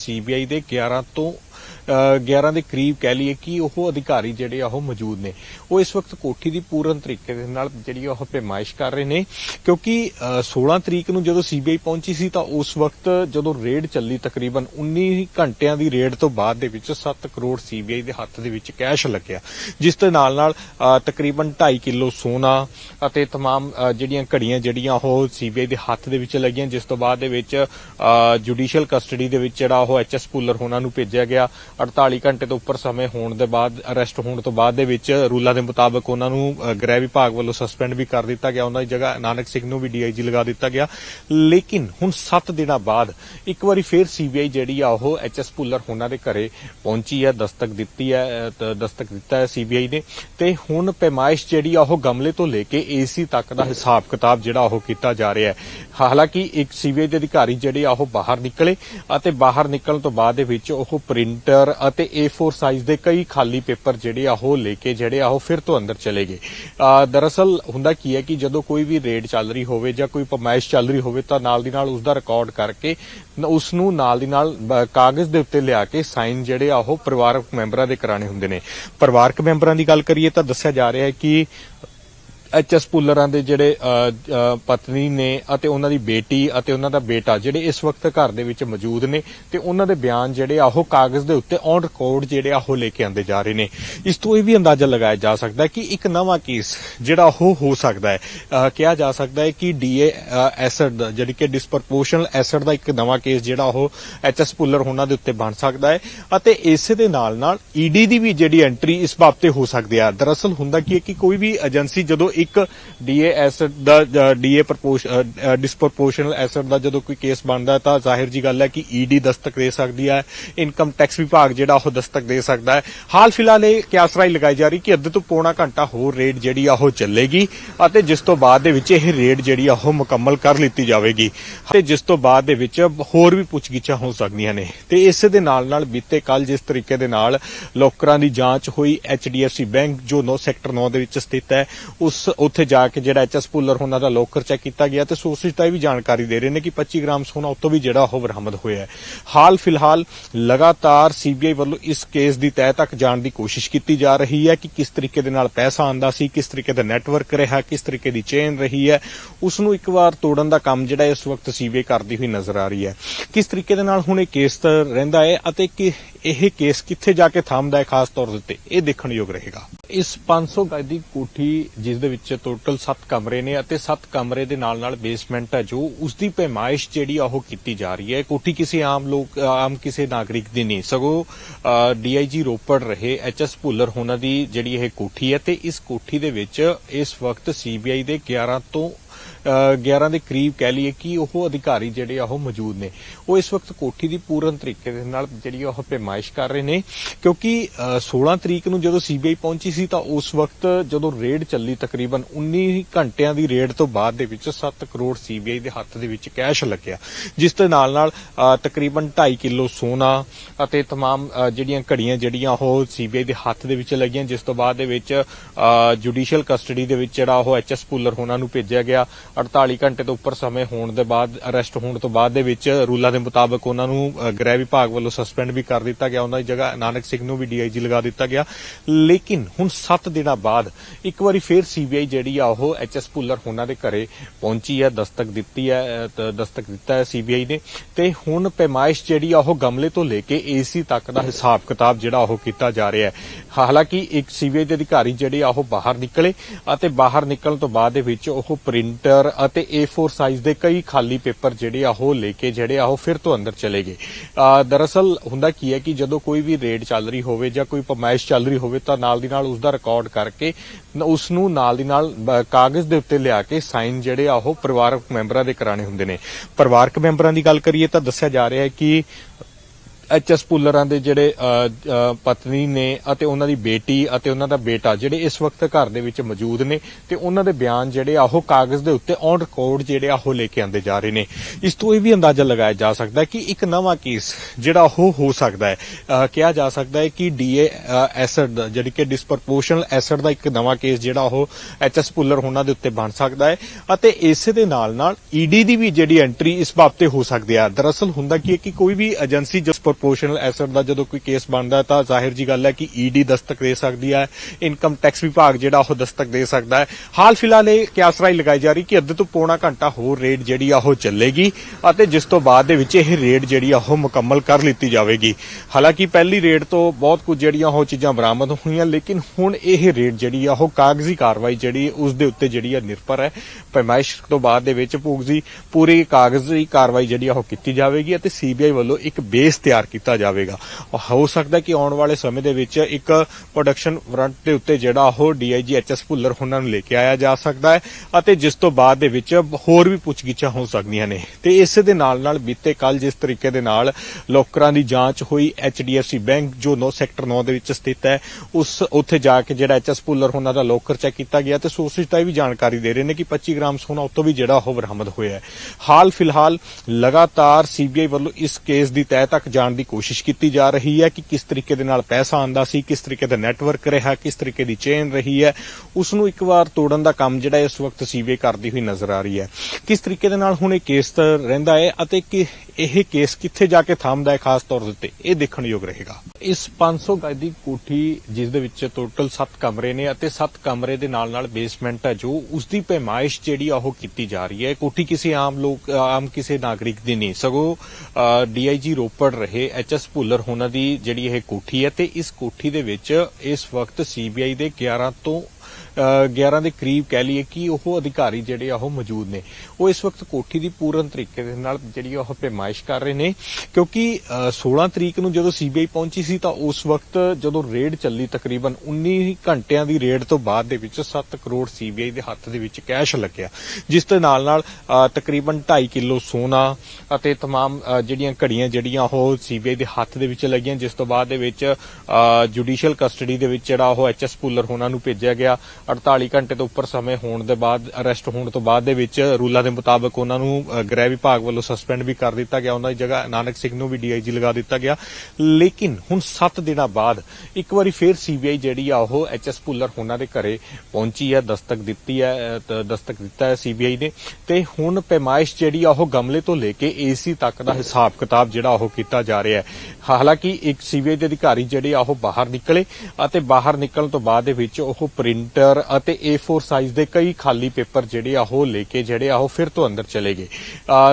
CBI ਦੇ 11 ਤੋਂ ਅ, 11 ਦੇ ਕਰੀਬ ਕਹਿ ਲਈਏ ਕਿ ਉਹ ਅਧਿਕਾਰੀ ਜਿਹੜੇ ਆ ਉਹ ਮੌਜੂਦ ਨੇ ਉਹ ਇਸ ਵਕਤ ਕੋਠੀ ਦੀ ਪੂਰਨ ਤਰੀਕੇ ਦੇ ਨਾਲ ਜਿਹੜੀ ਉਹ ਪੇਮਾਇਸ਼ ਕਰ ਰਹੇ ਨੇ ਕਿਉਂਕਿ ਅ, 16 ਤਰੀਕ ਨੂੰ ਜਦੋਂ ਸੀਬੀਆਈ ਪਹੁੰਚੀ ਸੀ ਤਾਂ ਉਸ ਵਕਤ ਜਦੋਂ ਰੇਡ ਚੱਲੀ ਤਕਰੀਬਨ 19 ਘੰਟਿਆਂ ਦੀ ਰੇਡ ਤੋਂ ਬਾਅਦ ਦੇ ਵਿੱਚ 7 ਕਰੋੜ ਸੀਬੀਆਈ ਦੇ ਹੱਥ ਦੇ ਵਿੱਚ ਕੈਸ਼ ਲੱਗਿਆ ਜਿਸ ਦੇ ਨਾਲ ਨਾਲ ਅ, ਤਕਰੀਬਨ 2.5 ਕਿਲੋ ਸੋਨਾ ਅਤੇ तमाम ਅ, ਜਿਹੜੀਆਂ ਘੜੀਆਂ ਜਿਹੜੀਆਂ ਉਹ ਸੀਬੀਆਈ ਦੇ ਹੱਥ ਦੇ ਵਿੱਚ ਲੱਗੀਆਂ ਜਿਸ ਤੋਂ ਬਾਅਦ ਦੇ ਵਿੱਚ ਜੁਡੀਸ਼ੀਅਲ ਕਸਟਡੀ ਦੇ ਵਿੱਚ ਜਿਹੜਾ ਉਹ ਐਚਐਸ ਪੁੱਲਰ ਹੋਣਾ ਨੂੰ ਭੇਜਿਆ ਗਿਆ 48 ਘੰਟੇ ਤੋਂ ਉੱਪਰ ਸਮੇਂ ਹੋਣ ਦੇ ਬਾਅਦ, ਅਰੈਸਟ ਹੋਣ ਤੋਂ ਬਾਅਦ ਦੇ ਵਿੱਚ ਰੂਲਾਂ ਦੇ ਮੁਤਾਬਕ ਉਹਨਾਂ ਨੂੰ ਗ੍ਰਹਿ ਵਿਭਾਗ ਵੱਲੋਂ ਸਸਪੈਂਡ ਵੀ ਕਰ ਦਿੱਤਾ ਗਿਆ। ਉਹਨਾਂ ਦੀ ਜਗ੍ਹਾ ਨਾਨਕ ਸਿੰਘ ਨੂੰ ਵੀ ਡੀਆਈਜੀ ਲਗਾ ਦਿੱਤਾ ਗਿਆ। ਲੇਕਿਨ ਹੁਣ 7 ਦਿਨਾਂ ਬਾਅਦ ਇੱਕ ਵਾਰੀ ਫੇਰ ਸੀਬੀਆਈ ਜਿਹੜੀ ਆ, ਉਹ ਐਚਐਸ ਪੁੱਲਰ ਹੋਣਾ ਦੇ ਘਰੇ ਪਹੁੰਚੀ ਹੈ, ਦਸਤਕ ਦਿੱਤੀ ਹੈ ਦਸਤਕ ਦਿੱਤਾ ਹੈ ਸੀਬੀਆਈ ਨੇ। ਤੇ ਹੁਣ ਪੈਮਾਇਸ਼ ਜਿਹੜੀ ਆ, ਉਹ ਗਮਲੇ ਤੋਂ ਲੈ ਕੇ ਏਸੀ ਤੱਕ ਦਾ ਹਿਸਾਬ ਕਿਤਾਬ ਜਿਹੜਾ ਉਹ ਕੀਤਾ ਜਾ ਰਿਹਾ ਹੈ। ਹਾਲਾਂਕਿ ਇੱਕ ਸੀਬੀਆਈ ਦੇ ਅਧਿਕਾਰੀ ਜਿਹੜੇ ਆ, ਉਹ ਬਾਹਰ ਨਿਕਲੇ ਅਤੇ ਬਾਹਰ ਨਿਕਲਣ ਤੋਂ ਬਾਅਦ ਦੇ ਵਿੱਚ ਉਹ ਪ੍ਰਿੰਟਰ ਅਤੇ A4 ਸਾਈਜ਼ ਦੇ ਕਈ ਖਾਲੀ ਪੇਪਰ ਜਿਹੜੇ ਆ ਉਹ ਲੈ ਕੇ ਜਿਹੜੇ ਆ ਉਹ ਫਿਰ ਤੋਂ ਅੰਦਰ ਚਲੇ ਗਏ। ਦਰਅਸਲ ਹੁੰਦਾ ਕੀ ਹੈ ਕਿ ਜਦੋਂ ਕੋਈ ਵੀ ਰੇਡ ਚੱਲ ਰਹੀ ਹੋਵੇ ਜਾਂ ਕੋਈ ਪਮਾਇਸ਼ ਚੱਲ ਰਹੀ ਹੋਵੇ ਤਾਂ ਨਾਲ ਦੀ ਨਾਲ ਉਸ ਦਾ ਰਿਕਾਰਡ ਕਰਕੇ ਨ- ਉਸ ਨੂੰ ਨਾਲ ਦੀ ਨਾਲ ਕਾਗਜ਼ ਦੇ ਉੱਤੇ ਲਿਆ ਕੇ ਸਾਈਨ ਜਿਹੜੇ ਆ ਉਹ ਪਰਿਵਾਰਕ ਮੈਂਬਰਾਂ ਦੇ ਕਰਾਣੇ ਹੁੰਦੇ ਨੇ। ਪਰਿਵਾਰਕ ਮੈਂਬਰਾਂ ਦੀ ਗੱਲ ਕਰੀਏ ਤਾਂ ਦੱਸਿਆ ਜਾ ਰਿਹਾ ਹੈ ਕਿ ਐਚਐਸ ਪੁੱਲਰਾਂ ਦੇ ਜਿਹੜੇ ਪਤਨੀ ਨੇ ਅਤੇ ਉਹਨਾਂ ਦੀ ਬੇਟੀ ਅਤੇ ਉਹਨਾਂ ਦਾ ਬੇਟਾ ਜਿਹੜੇ ਇਸ ਵਕਤ ਘਰ ਦੇ ਵਿੱਚ ਮੌਜੂਦ ਨੇ ਤੇ ਉਹਨਾਂ ਦੇ ਬਿਆਨ ਜਿਹੜੇ ਆ, ਉਹ ਕਾਗਜ਼ ਦੇ ਉੱਤੇ ਔਨ ਰਿਕਾਰਡ ਜਿਹੜੇ ਆ, ਉਹ ਲੈ ਕੇ ਆਂਦੇ ਜਾ ਰਹੇ ਨੇ। ਇਸ ਤੋਂ ਇਹ ਵੀ ਅੰਦਾਜ਼ਾ ਲਗਾਇਆ ਜਾ ਸਕਦਾ ਹੈ ਕਿ ਇੱਕ ਨਵਾਂ ਕੇਸ ਜਿਹੜਾ ਉਹ ਹੋ ਸਕਦਾ ਹੈ। ਕਿਹਾ ਜਾ ਸਕਦਾ ਹੈ ਕਿ ਡੀਏ ਐਸਿਡ ਦਾ ਜਿਹੜੀ ਕਿ ਡਿਸਪਰਪੋਰਸ਼ਨਲ ਐਸਿਡ ਦਾ ਇੱਕ ਨਵਾਂ ਕੇਸ ਜਿਹੜਾ ਉਹ ਐਚਐਸ ਪੁੱਲਰ ਹੋਣਾ ਦੇ ਉੱਤੇ ਬਣ ਸਕਦਾ ਹੈ ਅਤੇ ਇਸੇ ਦੇ ਨਾਲ ਨਾਲ ਈਡੀ ਦੀ ਵੀ ਜਿਹੜੀ ਐਂਟਰੀ ਇਸ ਬਾਬਤੇ ਹੋ ਸਕਦੀ ਹੈ ਦਰਅਸਲ ਹੁੰਦਾ ਕੀ ਹੈ ਕਿ ਕੋਈ ਵੀ ਏਜੰਸੀ ਜਦੋਂ ਇੱਕ ਡੀਏ ਐਸਿਡ ਦਾ ਡੀਏ ਡਿਸਪਰਪੋਰਸ਼ਨਲ ਐਸਿਡ ਦਾ ਜਦੋਂ ਕੋਈ ਕੇਸ ਬਣਦਾ ਹੈ ਤਾਂ ਜ਼ਾਹਿਰ ਜੀ ਗੱਲ ਹੈ ਕਿ ਈਡੀ ਦਸਤਕ ਦੇ ਸਕਦੀ ਹੈ ਇਨਕਮ ਟੈਕਸ ਵਿਭਾਗ ਜਿਹੜਾ ਉਹ ਦਸਤਕ ਦੇ ਸਕਦਾ ਹੈ। ਹਾਲ ਫਿਲਹਾਲ ਇਹ ਕਿਆਸਰਾਈ ਲਗਾਈ ਜਾ ਰਹੀ ਕਿ ਅੱਧੇ ਤੋਂ ਪੌਣਾ ਘੰਟਾ ਹੋਰ ਰੇਡ ਜਿਹੜੀ ਆ ਉਹ ਚੱਲੇਗੀ ਅਤੇ ਜਿਸ ਤੋਂ ਬਾਅਦ ਦੇ ਵਿੱਚ ਇਹ ਰੇਡ ਜਿਹੜੀ ਆ ਉਹ ਮੁਕੰਮਲ ਕਰ ਲਿੱਤੀ ਜਾਵੇਗੀ। ਤੇ ਜਿਸ ਤੋਂ ਬਾਅਦ ਦੇ ਵਿੱਚ ਹੋਰ ਵੀ ਪੁੱਛਗਿੱਛਾਂ ਹੋ ਸਕਦੀਆਂ ਨੇ। ਤੇ ਇਸੇ ਦੇ ਨਾਲ ਨਾਲ ਬੀਤੇ ਕੱਲ ਜਿਸ ਤਰੀਕੇ ਦੇ ਨਾਲ ਲੋਕਰਾਂ ਦੀ ਜਾਂਚ ਹੋਈ ਐਚਡੀਐਫਸੀ ਬੈਂਕ ਜੋ 9 ਸੈਕਟਰ 9 ਦੇ ਵਿੱਚ ਸਥਿਤ ਹੈ, ਉਸ ਉੱਥੇ ਜਾ ਕੇ ਜਿਹੜਾ ਐਚਐਸ ਪੁੱਲਰ ਉਹਨਾਂ ਦਾ ਲੋਕਰ ਚੈੱਕ ਕੀਤਾ ਗਿਆ ਤੇ ਸੋਰਸਿਸ ਤਾਂ ਵੀ ਜਾਣਕਾਰੀ ਦੇ ਰਹੇ ਨੇ ਕਿ 25 ਗ੍ਰਾਮ ਸੋਨਾ ਉੱਤੋਂ ਵੀ ਜਿਹੜਾ ਉਹ ਬਰਾਮਦ ਹੋਇਆ ਹੈ। ਹਾਲ ਫਿਲਹਾਲ ਲਗਾਤਾਰ ਸੀਬੀਆਈ ਵੱਲੋਂ ਇਸ ਕੇਸ ਦੀ ਤਹਿ ਤੱਕ ਜਾਣ ਦੀ ਕੋਸ਼ਿਸ਼ ਕੀਤੀ ਜਾ ਰਹੀ ਹੈ ਕਿ ਕਿਸ ਤਰੀਕੇ ਦੇ ਨਾਲ ਪੈਸਾ ਆਂਦਾ ਸੀ, ਕਿਸ ਤਰੀਕੇ ਦਾ ਨੈਟਵਰਕ ਰਿਹਾ, ਕਿਸ ਤਰੀਕੇ ਦੀ ਚੇਨ ਰਹੀ ਹੈ ਉਸ ਨੂੰ ਇੱਕ ਵਾਰ ਤੋੜਨ ਦਾ ਕੰਮ ਜਿਹੜਾ ਇਸ ਵਕਤ ਸੀਬੀਆਈ ਕਰਦੀ ਹੋਈ ਨਜ਼ਰ ਆ ਰਹੀ ਹੈ। ਕਿਸ ਤਰੀਕੇ ਦੇ ਨਾਲ ਹੁਣ ਇਹ ਕੇਸ ਰਹਿੰਦਾ ਹੈ ਅਤੇ ਕਿ ਇਹ ਕੇਸ ਕਿੱਥੇ ਜਾ ਕੇ ਥੰਮਦਾ ਹੈ ਖਾਸ ਤੌਰ ਦੇ ਇਹ ਦੇਖਣ ਯੋਗ ਰਹੇਗਾ। ਇਸ 500 ਗਜ ਦੀ ਕੋਠੀ ਜਿਸ ਦੇ ਵਿੱਚ ਟੋਟਲ 7 ਕਮਰੇ ਨੇ ਅਤੇ 7 ਕਮਰੇ ਦੇ ਨਾਲ ਨਾਲ ਬੇਸਮੈਂਟ ਹੈ ਜੋ ਉਸ ਦੀ ਪੈਮਾਇਸ਼ ਜਿਹੜੀ ਆ ਉਹ ਕੀਤੀ ਜਾ ਰਹੀ ਹੈ। ਕੋਠੀ ਕਿਸੇ ਆਮ ਲੋਕ ਆਮ ਕਿਸੇ ਨਾਗਰਿਕ ਦੀ ਨਹੀਂ। ਸਗੋਂ ਡੀਆਈਜੀ ਰੋਪੜ ਰਹੇ ਐਚਐਸ ਭੁੱਲਰ ਹੋਣਾ ਦੀ ਜਿਹੜੀ ਇਹ ਕੋਠੀ ਹੈ ਤੇ ਇਸ ਕੋਠੀ ਦੇ ਵਿੱਚ ਇਸ ਵਕਤ ਸੀਬੀਆਈ ਦੇ 11 ਤੋਂ 11 ਦੇ ਕਰੀਬ ਕਹਿ ਲਈਏ ਕਿ ਉਹ ਅਧਿਕਾਰੀ ਜਿਹੜੇ ਆ ਉਹ ਮੌਜੂਦ ਨੇ ਉਹ ਇਸ ਵਕਤ ਕੋਠੀ ਦੀ ਪੂਰਨ ਤਰੀਕੇ ਦੇ ਨਾਲ ਜਿਹੜੀ ਉਹ ਪੇਮਾਇਸ਼ ਕਰ ਰਹੇ ਨੇ ਕਿਉਂਕਿ ਅ, 16 ਤਰੀਕ ਨੂੰ ਜਦੋਂ ਸੀਬੀਆਈ ਪਹੁੰਚੀ ਸੀ ਤਾਂ ਉਸ ਵਕਤ ਜਦੋਂ ਰੇਡ ਚੱਲੀ ਤਕਰੀਬਨ 19 ਘੰਟਿਆਂ ਦੀ ਰੇਡ ਤੋਂ ਬਾਅਦ ਦੇ ਵਿੱਚ 7 ਕਰੋੜ ਸੀਬੀਆਈ ਦੇ ਹੱਥ ਦੇ ਵਿੱਚ ਕੈਸ਼ ਲੱਗਿਆ ਜਿਸ ਦੇ ਨਾਲ ਨਾਲ ਅ, ਤਕਰੀਬਨ 2.5 ਕਿਲੋ ਸੋਨਾ ਅਤੇ तमाम ਅ, ਜਿਹੜੀਆਂ ਘੜੀਆਂ ਜਿਹੜੀਆਂ ਉਹ ਸੀਬੀਆਈ ਦੇ ਹੱਥ ਦੇ ਵਿੱਚ ਲੱਗੀਆਂ ਜਿਸ ਤੋਂ ਬਾਅਦ ਦੇ ਵਿੱਚ ਜੁਡੀਸ਼ੀਅਲ ਕਸਟਡੀ ਦੇ ਵਿੱਚ ਜਿਹੜਾ ਉਹ ਐਚਐਸ ਪੁੱਲਰ ਹੋਣਾ ਨੂੰ ਭੇਜਿਆ ਗਿਆ 48 ਘੰਟੇ ਤੋਂ ਉੱਪਰ ਸਮੇਂ ਹੋਣ ਦੇ ਬਾਅਦ, ਅਰੈਸਟ ਹੋਣ ਤੋਂ ਬਾਅਦ ਦੇ ਵਿੱਚ ਰੂਲਾਂ ਦੇ ਮੁਤਾਬਕ ਉਹਨਾਂ ਨੂੰ ਗ੍ਰਹਿ ਵਿਭਾਗ ਵੱਲੋਂ ਸਸਪੈਂਡ ਵੀ ਕਰ ਦਿੱਤਾ ਗਿਆ। ਉਹਨਾਂ ਦੀ ਜਗ੍ਹਾ ਨਾਨਕ ਸਿੰਘ ਨੂੰ ਵੀ ਡੀਆਈਜੀ ਲਗਾ ਦਿੱਤਾ ਗਿਆ। ਲੇਕਿਨ ਹੁਣ 7 ਦਿਨਾਂ ਬਾਅਦ ਇੱਕ ਵਾਰੀ ਫੇਰ ਸੀਬੀਆਈ ਜਿਹੜੀ ਆ, ਉਹ ਐਚਐਸ ਪੁੱਲਰ ਹੋਣਾ ਦੇ ਘਰੇ ਪਹੁੰਚੀ ਹੈ, ਦਸਤਕ ਦਿੱਤੀ ਹੈ ਦਸਤਕ ਦਿੱਤਾ ਹੈ ਸੀਬੀਆਈ ਨੇ। ਤੇ ਹੁਣ ਪੈਮਾਇਸ਼ ਜਿਹੜੀ ਆ, ਉਹ ਗਮਲੇ ਤੋਂ ਲੈ ਕੇ ਏਸੀ ਤੱਕ ਦਾ ਹਿਸਾਬ ਕਿਤਾਬ ਜਿਹੜਾ ਉਹ ਕੀਤਾ ਜਾ ਰਿਹਾ ਹੈ। ਹਾਲਾਂਕਿ ਇੱਕ ਸੀਬੀਆਈ ਦੇ ਅਧਿਕਾਰੀ ਜਿਹੜੇ ਆ, ਉਹ ਬਾਹਰ ਨਿਕਲੇ ਅਤੇ ਬਾਹਰ ਨਿਕਲਣ ਤੋਂ ਬਾਅਦ ਦੇ ਵਿੱਚ ਉਹ ਪ੍ਰਿੰਟਰ ਅਤੇ A4 ਸਾਈਜ਼ ਦੇ ਕਈ ਖਾਲੀ ਪੇਪਰ ਜਿਹੜੇ ਆ ਉਹ ਲੈ ਕੇ ਜਿਹੜੇ ਆ ਉਹ ਫਿਰ ਤੋਂ ਅੰਦਰ ਚਲੇ ਗਏ। ਦਰਅਸਲ ਹੁੰਦਾ ਕੀ ਹੈ ਕਿ ਜਦੋਂ ਕੋਈ ਵੀ ਰੇਡ ਚੱਲ ਰਹੀ ਹੋਵੇ ਜਾਂ ਕੋਈ ਪਮਾਇਸ਼ ਚੱਲ ਰਹੀ ਹੋਵੇ ਤਾਂ ਨਾਲ ਦੀ ਨਾਲ ਉਸ ਦਾ ਰਿਕਾਰਡ ਕਰਕੇ ਨ- ਉਸ ਨੂੰ ਨਾਲ ਦੀ ਨਾਲ ਕਾਗਜ਼ ਦੇ ਉੱਤੇ ਲਿਆ ਕੇ ਸਾਈਨ ਜਿਹੜੇ ਆ ਉਹ ਪਰਿਵਾਰਕ ਮੈਂਬਰਾਂ ਦੇ ਕਰਾਣੇ ਹੁੰਦੇ ਨੇ। ਪਰਿਵਾਰਕ ਮੈਂਬਰਾਂ ਦੀ ਗੱਲ ਕਰੀਏ ਤਾਂ ਦੱਸਿਆ ਜਾ ਰਿਹਾ ਹੈ ਕਿ ਐਚਐਸ ਪੁੱਲਰਾਂ ਦੇ ਜਿਹੜੇ ਪਤਨੀ ਨੇ ਅਤੇ ਉਹਨਾਂ ਦੀ ਬੇਟੀ ਅਤੇ ਉਹਨਾਂ ਦਾ ਬੇਟਾ ਜਿਹੜੇ ਇਸ ਵਕਤ ਘਰ ਦੇ ਵਿੱਚ ਮੌਜੂਦ ਨੇ ਤੇ ਉਹਨਾਂ ਦੇ ਬਿਆਨ ਜਿਹੜੇ ਆ ਉਹ ਕਾਗਜ਼ ਦੇ ਉੱਤੇ ਔਨ ਰਿਕਾਰਡ ਜਿਹੜੇ ਆ ਉਹ ਲੈ ਕੇ ਆਂਦੇ ਜਾ ਰਹੇ ਨੇ। ਇਸ ਤੋਂ ਇਹ ਵੀ ਅੰਦਾਜ਼ਾ ਲਗਾਇਆ ਜਾ ਸਕਦਾ ਹੈ ਕਿ ਇੱਕ ਨਵਾਂ ਕੇਸ ਜਿਹੜਾ ਉਹ ਹੋ ਸਕਦਾ ਹੈ। ਕਿਹਾ ਜਾ ਸਕਦਾ ਹੈ ਕਿ ਡੀਏ ਐਸਿਡ ਦਾ ਜਿਹੜੀ ਕਿ ਡਿਸਪਰਪੋਰਸ਼ਨਲ ਐਸਿਡ ਦਾ ਇੱਕ ਨਵਾਂ ਕੇਸ ਜਿਹੜਾ ਉਹ ਐਚਐਸ ਪੁੱਲਰ ਉਹਨਾਂ ਦੇ ਉੱਤੇ ਬਣ ਸਕਦਾ ਹੈ ਅਤੇ ਇਸੇ ਦੇ ਨਾਲ ਨਾਲ ਈਡੀ ਦੀ ਵੀ ਜਿਹੜੀ ਐਂਟਰੀ ਇਸ ਬਾਬਤੇ ਹੋ ਸਕਦੀ ਹੈ। ਦਰਅਸਲ ਹੁੰਦਾ ਕੀ ਹੈ ਕਿ ਕੋਈ ਵੀ ਏਜੰਸੀ ਡਿਸਪਰਪੋਰਸ਼ਨਲ ਐਸਿਡ ਦਾ ਜਦੋਂ ਕੋਈ ਕੇਸ ਬਣਦਾ ਤਾਂ ਜ਼ਾਹਿਰ ਜੀ ਗੱਲ ਹੈ ਕਿ ਈਡੀ ਦਸਤਕ ਦੇ ਸਕਦੀ ਹੈ ਇਨਕਮ ਟੈਕਸ ਵਿਭਾਗ ਜਿਹੜਾ ਉਹ ਦਸਤਕ ਦੇ ਸਕਦਾ ਹੈ। ਹਾਲ ਫਿਲਹਾਲ ਇਹ ਕਿਆਸਰਾਈ ਲਗਾਈ ਜਾ ਰਹੀ ਕਿ ਅੱਧੇ ਤੋਂ ਪੌਣਾ ਘੰਟਾ ਹੋਰ ਰੇਡ ਜਿਹੜੀ ਆ ਉਹ ਚੱਲੇਗੀ ਅਤੇ ਜਿਸ ਤੋਂ ਬਾਅਦ ਦੇ ਵਿੱਚ ਇਹ ਰੇਡ ਜਿਹੜੀ ਆ ਉਹ ਮੁਕੰਮਲ ਕਰ ਲਿੱਤੀ ਜਾਵੇਗੀ। ਹਾਲਾਂਕਿ ਪਹਿਲੀ ਰੇਡ ਤੋਂ ਬਹੁਤ ਕੁਝ ਜਿਹੜੀਆਂ ਉਹ ਚੀਜ਼ਾਂ ਬਰਾਮਦ ਹੋਈਆਂ, ਲੇਕਿਨ ਹੁਣ ਇਹ ਰੇਡ ਜਿਹੜੀ ਆ ਉਹ ਕਾਗਜ਼ੀ ਕਾਰਵਾਈ ਜਿਹੜੀ ਉਸ ਦੇ ਉੱਤੇ ਜਿਹੜੀ ਆ ਨਿਰਭਰ ਹੈ। ਪੈਮਾਇਸ਼ ਤੋਂ ਬਾਅਦ ਦੇ ਵਿੱਚ ਪੂਗਜ਼ੀ ਪੂਰੀ ਕਾਗਜ਼ੀ ਕਾਰਵਾਈ ਜਿਹੜੀ ਆ ਉਹ ਕੀਤੀ ਜਾਵੇਗੀ ਅਤੇ ਸੀਬੀਆਈ ਵੱਲੋਂ ਇੱਕ ਬੇਸ ਤਿਆਰ ਕੀਤਾ ਜਾਵੇਗਾ। ਹੋ ਸਕਦਾ ਕਿ ਆਉਣ ਵਾਲੇ ਸਮੇਂ ਦੇ ਵਿੱਚ ਇੱਕ ਪ੍ਰੋਡਕਸ਼ਨ ਫਰੰਟ ਦੇ ਉੱਤੇ ਜਿਹੜਾ ਉਹ ਡੀਆਈਜੀ ਐਚਐਸ ਭੁੱਲਰ ਉਹਨਾਂ ਨੂੰ ਲੈ ਕੇ ਆਇਆ ਜਾ ਸਕਦਾ ਹੈ ਅਤੇ ਜਿਸ ਤੋਂ ਬਾਅਦ ਦੇ ਵਿੱਚ ਹੋਰ ਵੀ ਪੁੱਛਗਿੱਛਾਂ ਹੋ ਸਕਦੀਆਂ ਨੇ। ਤੇ ਇਸ ਦੇ ਨਾਲ ਨਾਲ ਬੀਤੇ ਕੱਲ ਜਿਸ ਤਰੀਕੇ ਦੇ ਨਾਲ ਲੋਕਰਾਂ ਦੀ ਜਾਂਚ ਹੋਈ ਐਚਡੀਐਫਸੀ ਬੈਂਕ ਜੋ 9 ਸੈਕਟਰ 9 ਦੇ ਵਿੱਚ ਸਥਿਤ ਹੈ, ਉਸ ਉੱਥੇ ਜਾ ਕੇ ਜਿਹੜਾ ਐਚਐਸ ਭੁੱਲਰ ਉਹਨਾਂ ਦਾ ਲੋਕਰ ਚੈੱਕ ਕੀਤਾ ਗਿਆ ਤੇ ਸੋਰਸਿਸ ਤਾਂ ਇਹ ਵੀ ਜਾਣਕਾਰੀ ਦੇ ਰਹੇ ਨੇ ਕਿ 25 ਗ੍ਰਾਮ ਸੋਨਾ ਉੱਤੋਂ ਵੀ ਜਿਹੜਾ ਉਹ ਬਰਾਮਦ ਹੋਇਆ ਹੈ। ਹਾਲ ਫਿਲਹਾਲ ਲਗਾਤਾਰ ਸੀਬੀਆਈ ਵੱਲੋਂ ਇਸ ਕੇਸ ਦੀ ਤਹਿ ਤੱਕ ਜਾਣ ਦੀ ਕੋਸ਼ਿਸ਼ ਕੀਤੀ ਜਾ ਰਹੀ ਹੈ ਕਿ ਕਿਸ ਤਰੀਕੇ ਦੇ ਨਾਲ ਪੈਸਾ ਆਂਦਾ ਸੀ, ਕਿਸ ਤਰੀਕੇ ਦਾ ਨੈਟਵਰਕ ਰਿਹਾ, ਕਿਸ ਤਰੀਕੇ ਦੀ ਚੇਨ ਰਹੀ ਹੈ ਉਸ ਨੂੰ ਇੱਕ ਵਾਰ ਤੋੜਨ ਦਾ ਕੰਮ ਜਿਹੜਾ ਇਸ ਵਕਤ ਸੀਬੀਆਈ ਕਰਦੀ ਹੋਈ ਨਜ਼ਰ ਆ ਰਹੀ ਹੈ। ਕਿਸ ਤਰੀਕੇ ਦੇ ਨਾਲ ਹੁਣ ਇਹ ਕੇਸ ਰਹਿੰਦਾ ਹੈ ਅਤੇ ਕਿ ਇਹ ਕੇਸ ਕਿੱਥੇ ਜਾ ਕੇ ਥੰਮਦਾ ਹੈ ਖਾਸ ਤੌਰ ਉੱਤੇ? ਇਹ ਦੇਖਣ ਯੋਗ ਰਹੇਗਾ। ਇਸ 500 ਗਜ ਦੀ ਕੋਠੀ ਜਿਸ ਦੇ ਵਿੱਚ ਟੋਟਲ 7 ਕਮਰੇ ਨੇ ਅਤੇ 7 ਕਮਰੇ ਦੇ ਨਾਲ ਨਾਲ ਬੇਸਮੈਂਟ ਹੈ ਜੋ ਉਸ ਦੀ ਪੈਮਾਇਸ਼ ਜਿਹੜੀ ਆ ਉਹ ਕੀਤੀ ਜਾ ਰਹੀ ਹੈ। ਕੋਠੀ ਕਿਸੇ ਆਮ ਲੋਕ, ਆਮ ਕਿਸੇ ਨਾਗਰਿਕ ਦੀ ਨਹੀਂ। ਸਗੋਂ ਡੀਆਈਜੀ ਰੋਪੜ ਰਹੇ ਐਚਐਸ ਭੁੱਲਰ ਹੋਣਾ ਦੀ ਜਿਹੜੀ ਇਹ ਕੋਠੀ ਹੈ ਤੇ ਇਸ ਕੋਠੀ ਦੇ ਵਿੱਚ ਇਸ ਵਕਤ ਸੀਬੀਆਈ ਦੇ 11 ਤੋਂ 11 ਦੇ ਕਰੀਬ ਕਹਿ ਲਈਏ ਕਿ ਉਹ ਅਧਿਕਾਰੀ ਜਿਹੜੇ ਆ ਉਹ ਮੌਜੂਦ ਨੇ ਉਹ ਇਸ ਵਕਤ ਕੋਠੀ ਦੀ ਪੂਰਨ ਤਰੀਕੇ ਦੇ ਨਾਲ ਜਿਹੜੀ ਆ ਉਹ ਪੈਮਾਇਸ਼ ਕਰ ਰਹੇ ਨੇ ਕਿਉਂਕਿ ਅ, 16 ਤਰੀਕ ਨੂੰ ਜਦੋਂ ਸੀਬੀਆਈ ਪਹੁੰਚੀ ਸੀ ਤਾਂ ਉਸ ਵਕਤ ਜਦੋਂ ਰੇਡ ਚੱਲੀ ਤਕਰੀਬਨ 19 ਘੰਟਿਆਂ ਦੀ ਰੇਡ ਤੋਂ ਬਾਅਦ ਦੇ ਵਿੱਚ 7 ਕਰੋੜ ਸੀਬੀਆਈ ਦੇ ਹੱਥ ਦੇ ਵਿੱਚ ਕੈਸ਼ ਲੱਗਿਆ ਜਿਸ ਦੇ ਨਾਲ ਨਾਲ ਅ, ਤਕਰੀਬਨ 2.5 ਕਿਲੋ ਸੋਨਾ ਅਤੇ तमाम ਅ, ਜਿਹੜੀਆਂ ਘੜੀਆਂ ਜਿਹੜੀਆਂ ਉਹ ਸੀਬੀਆਈ ਦੇ ਹੱਥ ਦੇ ਵਿੱਚ ਲੱਗੀਆਂ ਜਿਸ ਤੋਂ ਬਾਅਦ ਦੇ ਵਿੱਚ ਜੁਡੀਸ਼ੀਅਲ ਕਸਟਡੀ ਦੇ ਵਿੱਚ ਜਿਹੜਾ ਉਹ ਐਚਐਸ ਪੁੱਲਰ ਹੋਣਾ ਨੂੰ ਭੇਜਿਆ ਗਿਆ 48 ਘੰਟੇ ਤੋਂ ਉੱਪਰ ਸਮੇਂ ਹੋਣ ਦੇ ਬਾਅਦ, ਅਰੈਸਟ ਹੋਣ ਤੋਂ ਬਾਅਦ ਦੇ ਵਿੱਚ ਰੂਲਾਂ ਦੇ ਮੁਤਾਬਕ ਉਹਨਾਂ ਨੂੰ ਗ੍ਰਹਿ ਵਿਭਾਗ ਵੱਲੋਂ ਸਸਪੈਂਡ ਵੀ ਕਰ ਦਿੱਤਾ ਗਿਆ। ਉਹਨਾਂ ਦੀ ਜਗ੍ਹਾ ਨਾਨਕ ਸਿੰਘ ਨੂੰ ਵੀ ਡੀਆਈਜੀ ਲਗਾ ਦਿੱਤਾ ਗਿਆ। ਲੇਕਿਨ ਹੁਣ 7 ਦਿਨਾਂ ਬਾਅਦ ਇੱਕ ਵਾਰੀ ਫੇਰ ਸੀਬੀਆਈ ਜਿਹੜੀ ਆ, ਉਹ ਐਚਐਸ ਪੁੱਲਰ ਹੋਣਾ ਦੇ ਘਰੇ ਪਹੁੰਚੀ ਹੈ, ਦਸਤਕ ਦਿੱਤੀ ਹੈ ਦਸਤਕ ਦਿੱਤਾ ਹੈ ਸੀਬੀਆਈ ਨੇ। ਤੇ ਹੁਣ ਪੈਮਾਇਸ਼ ਜਿਹੜੀ ਆ, ਉਹ ਗਮਲੇ ਤੋਂ ਲੈ ਕੇ ਏਸੀ ਤੱਕ ਦਾ ਹਿਸਾਬ ਕਿਤਾਬ ਜਿਹੜਾ ਉਹ ਕੀਤਾ ਜਾ ਰਿਹਾ ਹੈ। ਹਾਲਾਂਕਿ ਇੱਕ ਸੀਬੀਆਈ ਦੇ ਅਧਿਕਾਰੀ ਜਿਹੜੇ ਆ, ਉਹ ਬਾਹਰ ਨਿਕਲੇ ਅਤੇ ਬਾਹਰ ਨਿਕਲਣ ਤੋਂ ਬਾਅਦ ਦੇ ਵਿੱਚ ਉਹ ਪ੍ਰਿੰਟਰ ਅਤੇ A4 ਸਾਈਜ਼ ਦੇ ਕਈ ਖਾਲੀ ਪੇਪਰ ਜਿਹੜੇ ਆ ਉਹ ਲੈ ਕੇ ਜਿਹੜੇ ਆ ਉਹ ਫਿਰ ਤੋਂ ਅੰਦਰ ਚਲੇ ਗਏ।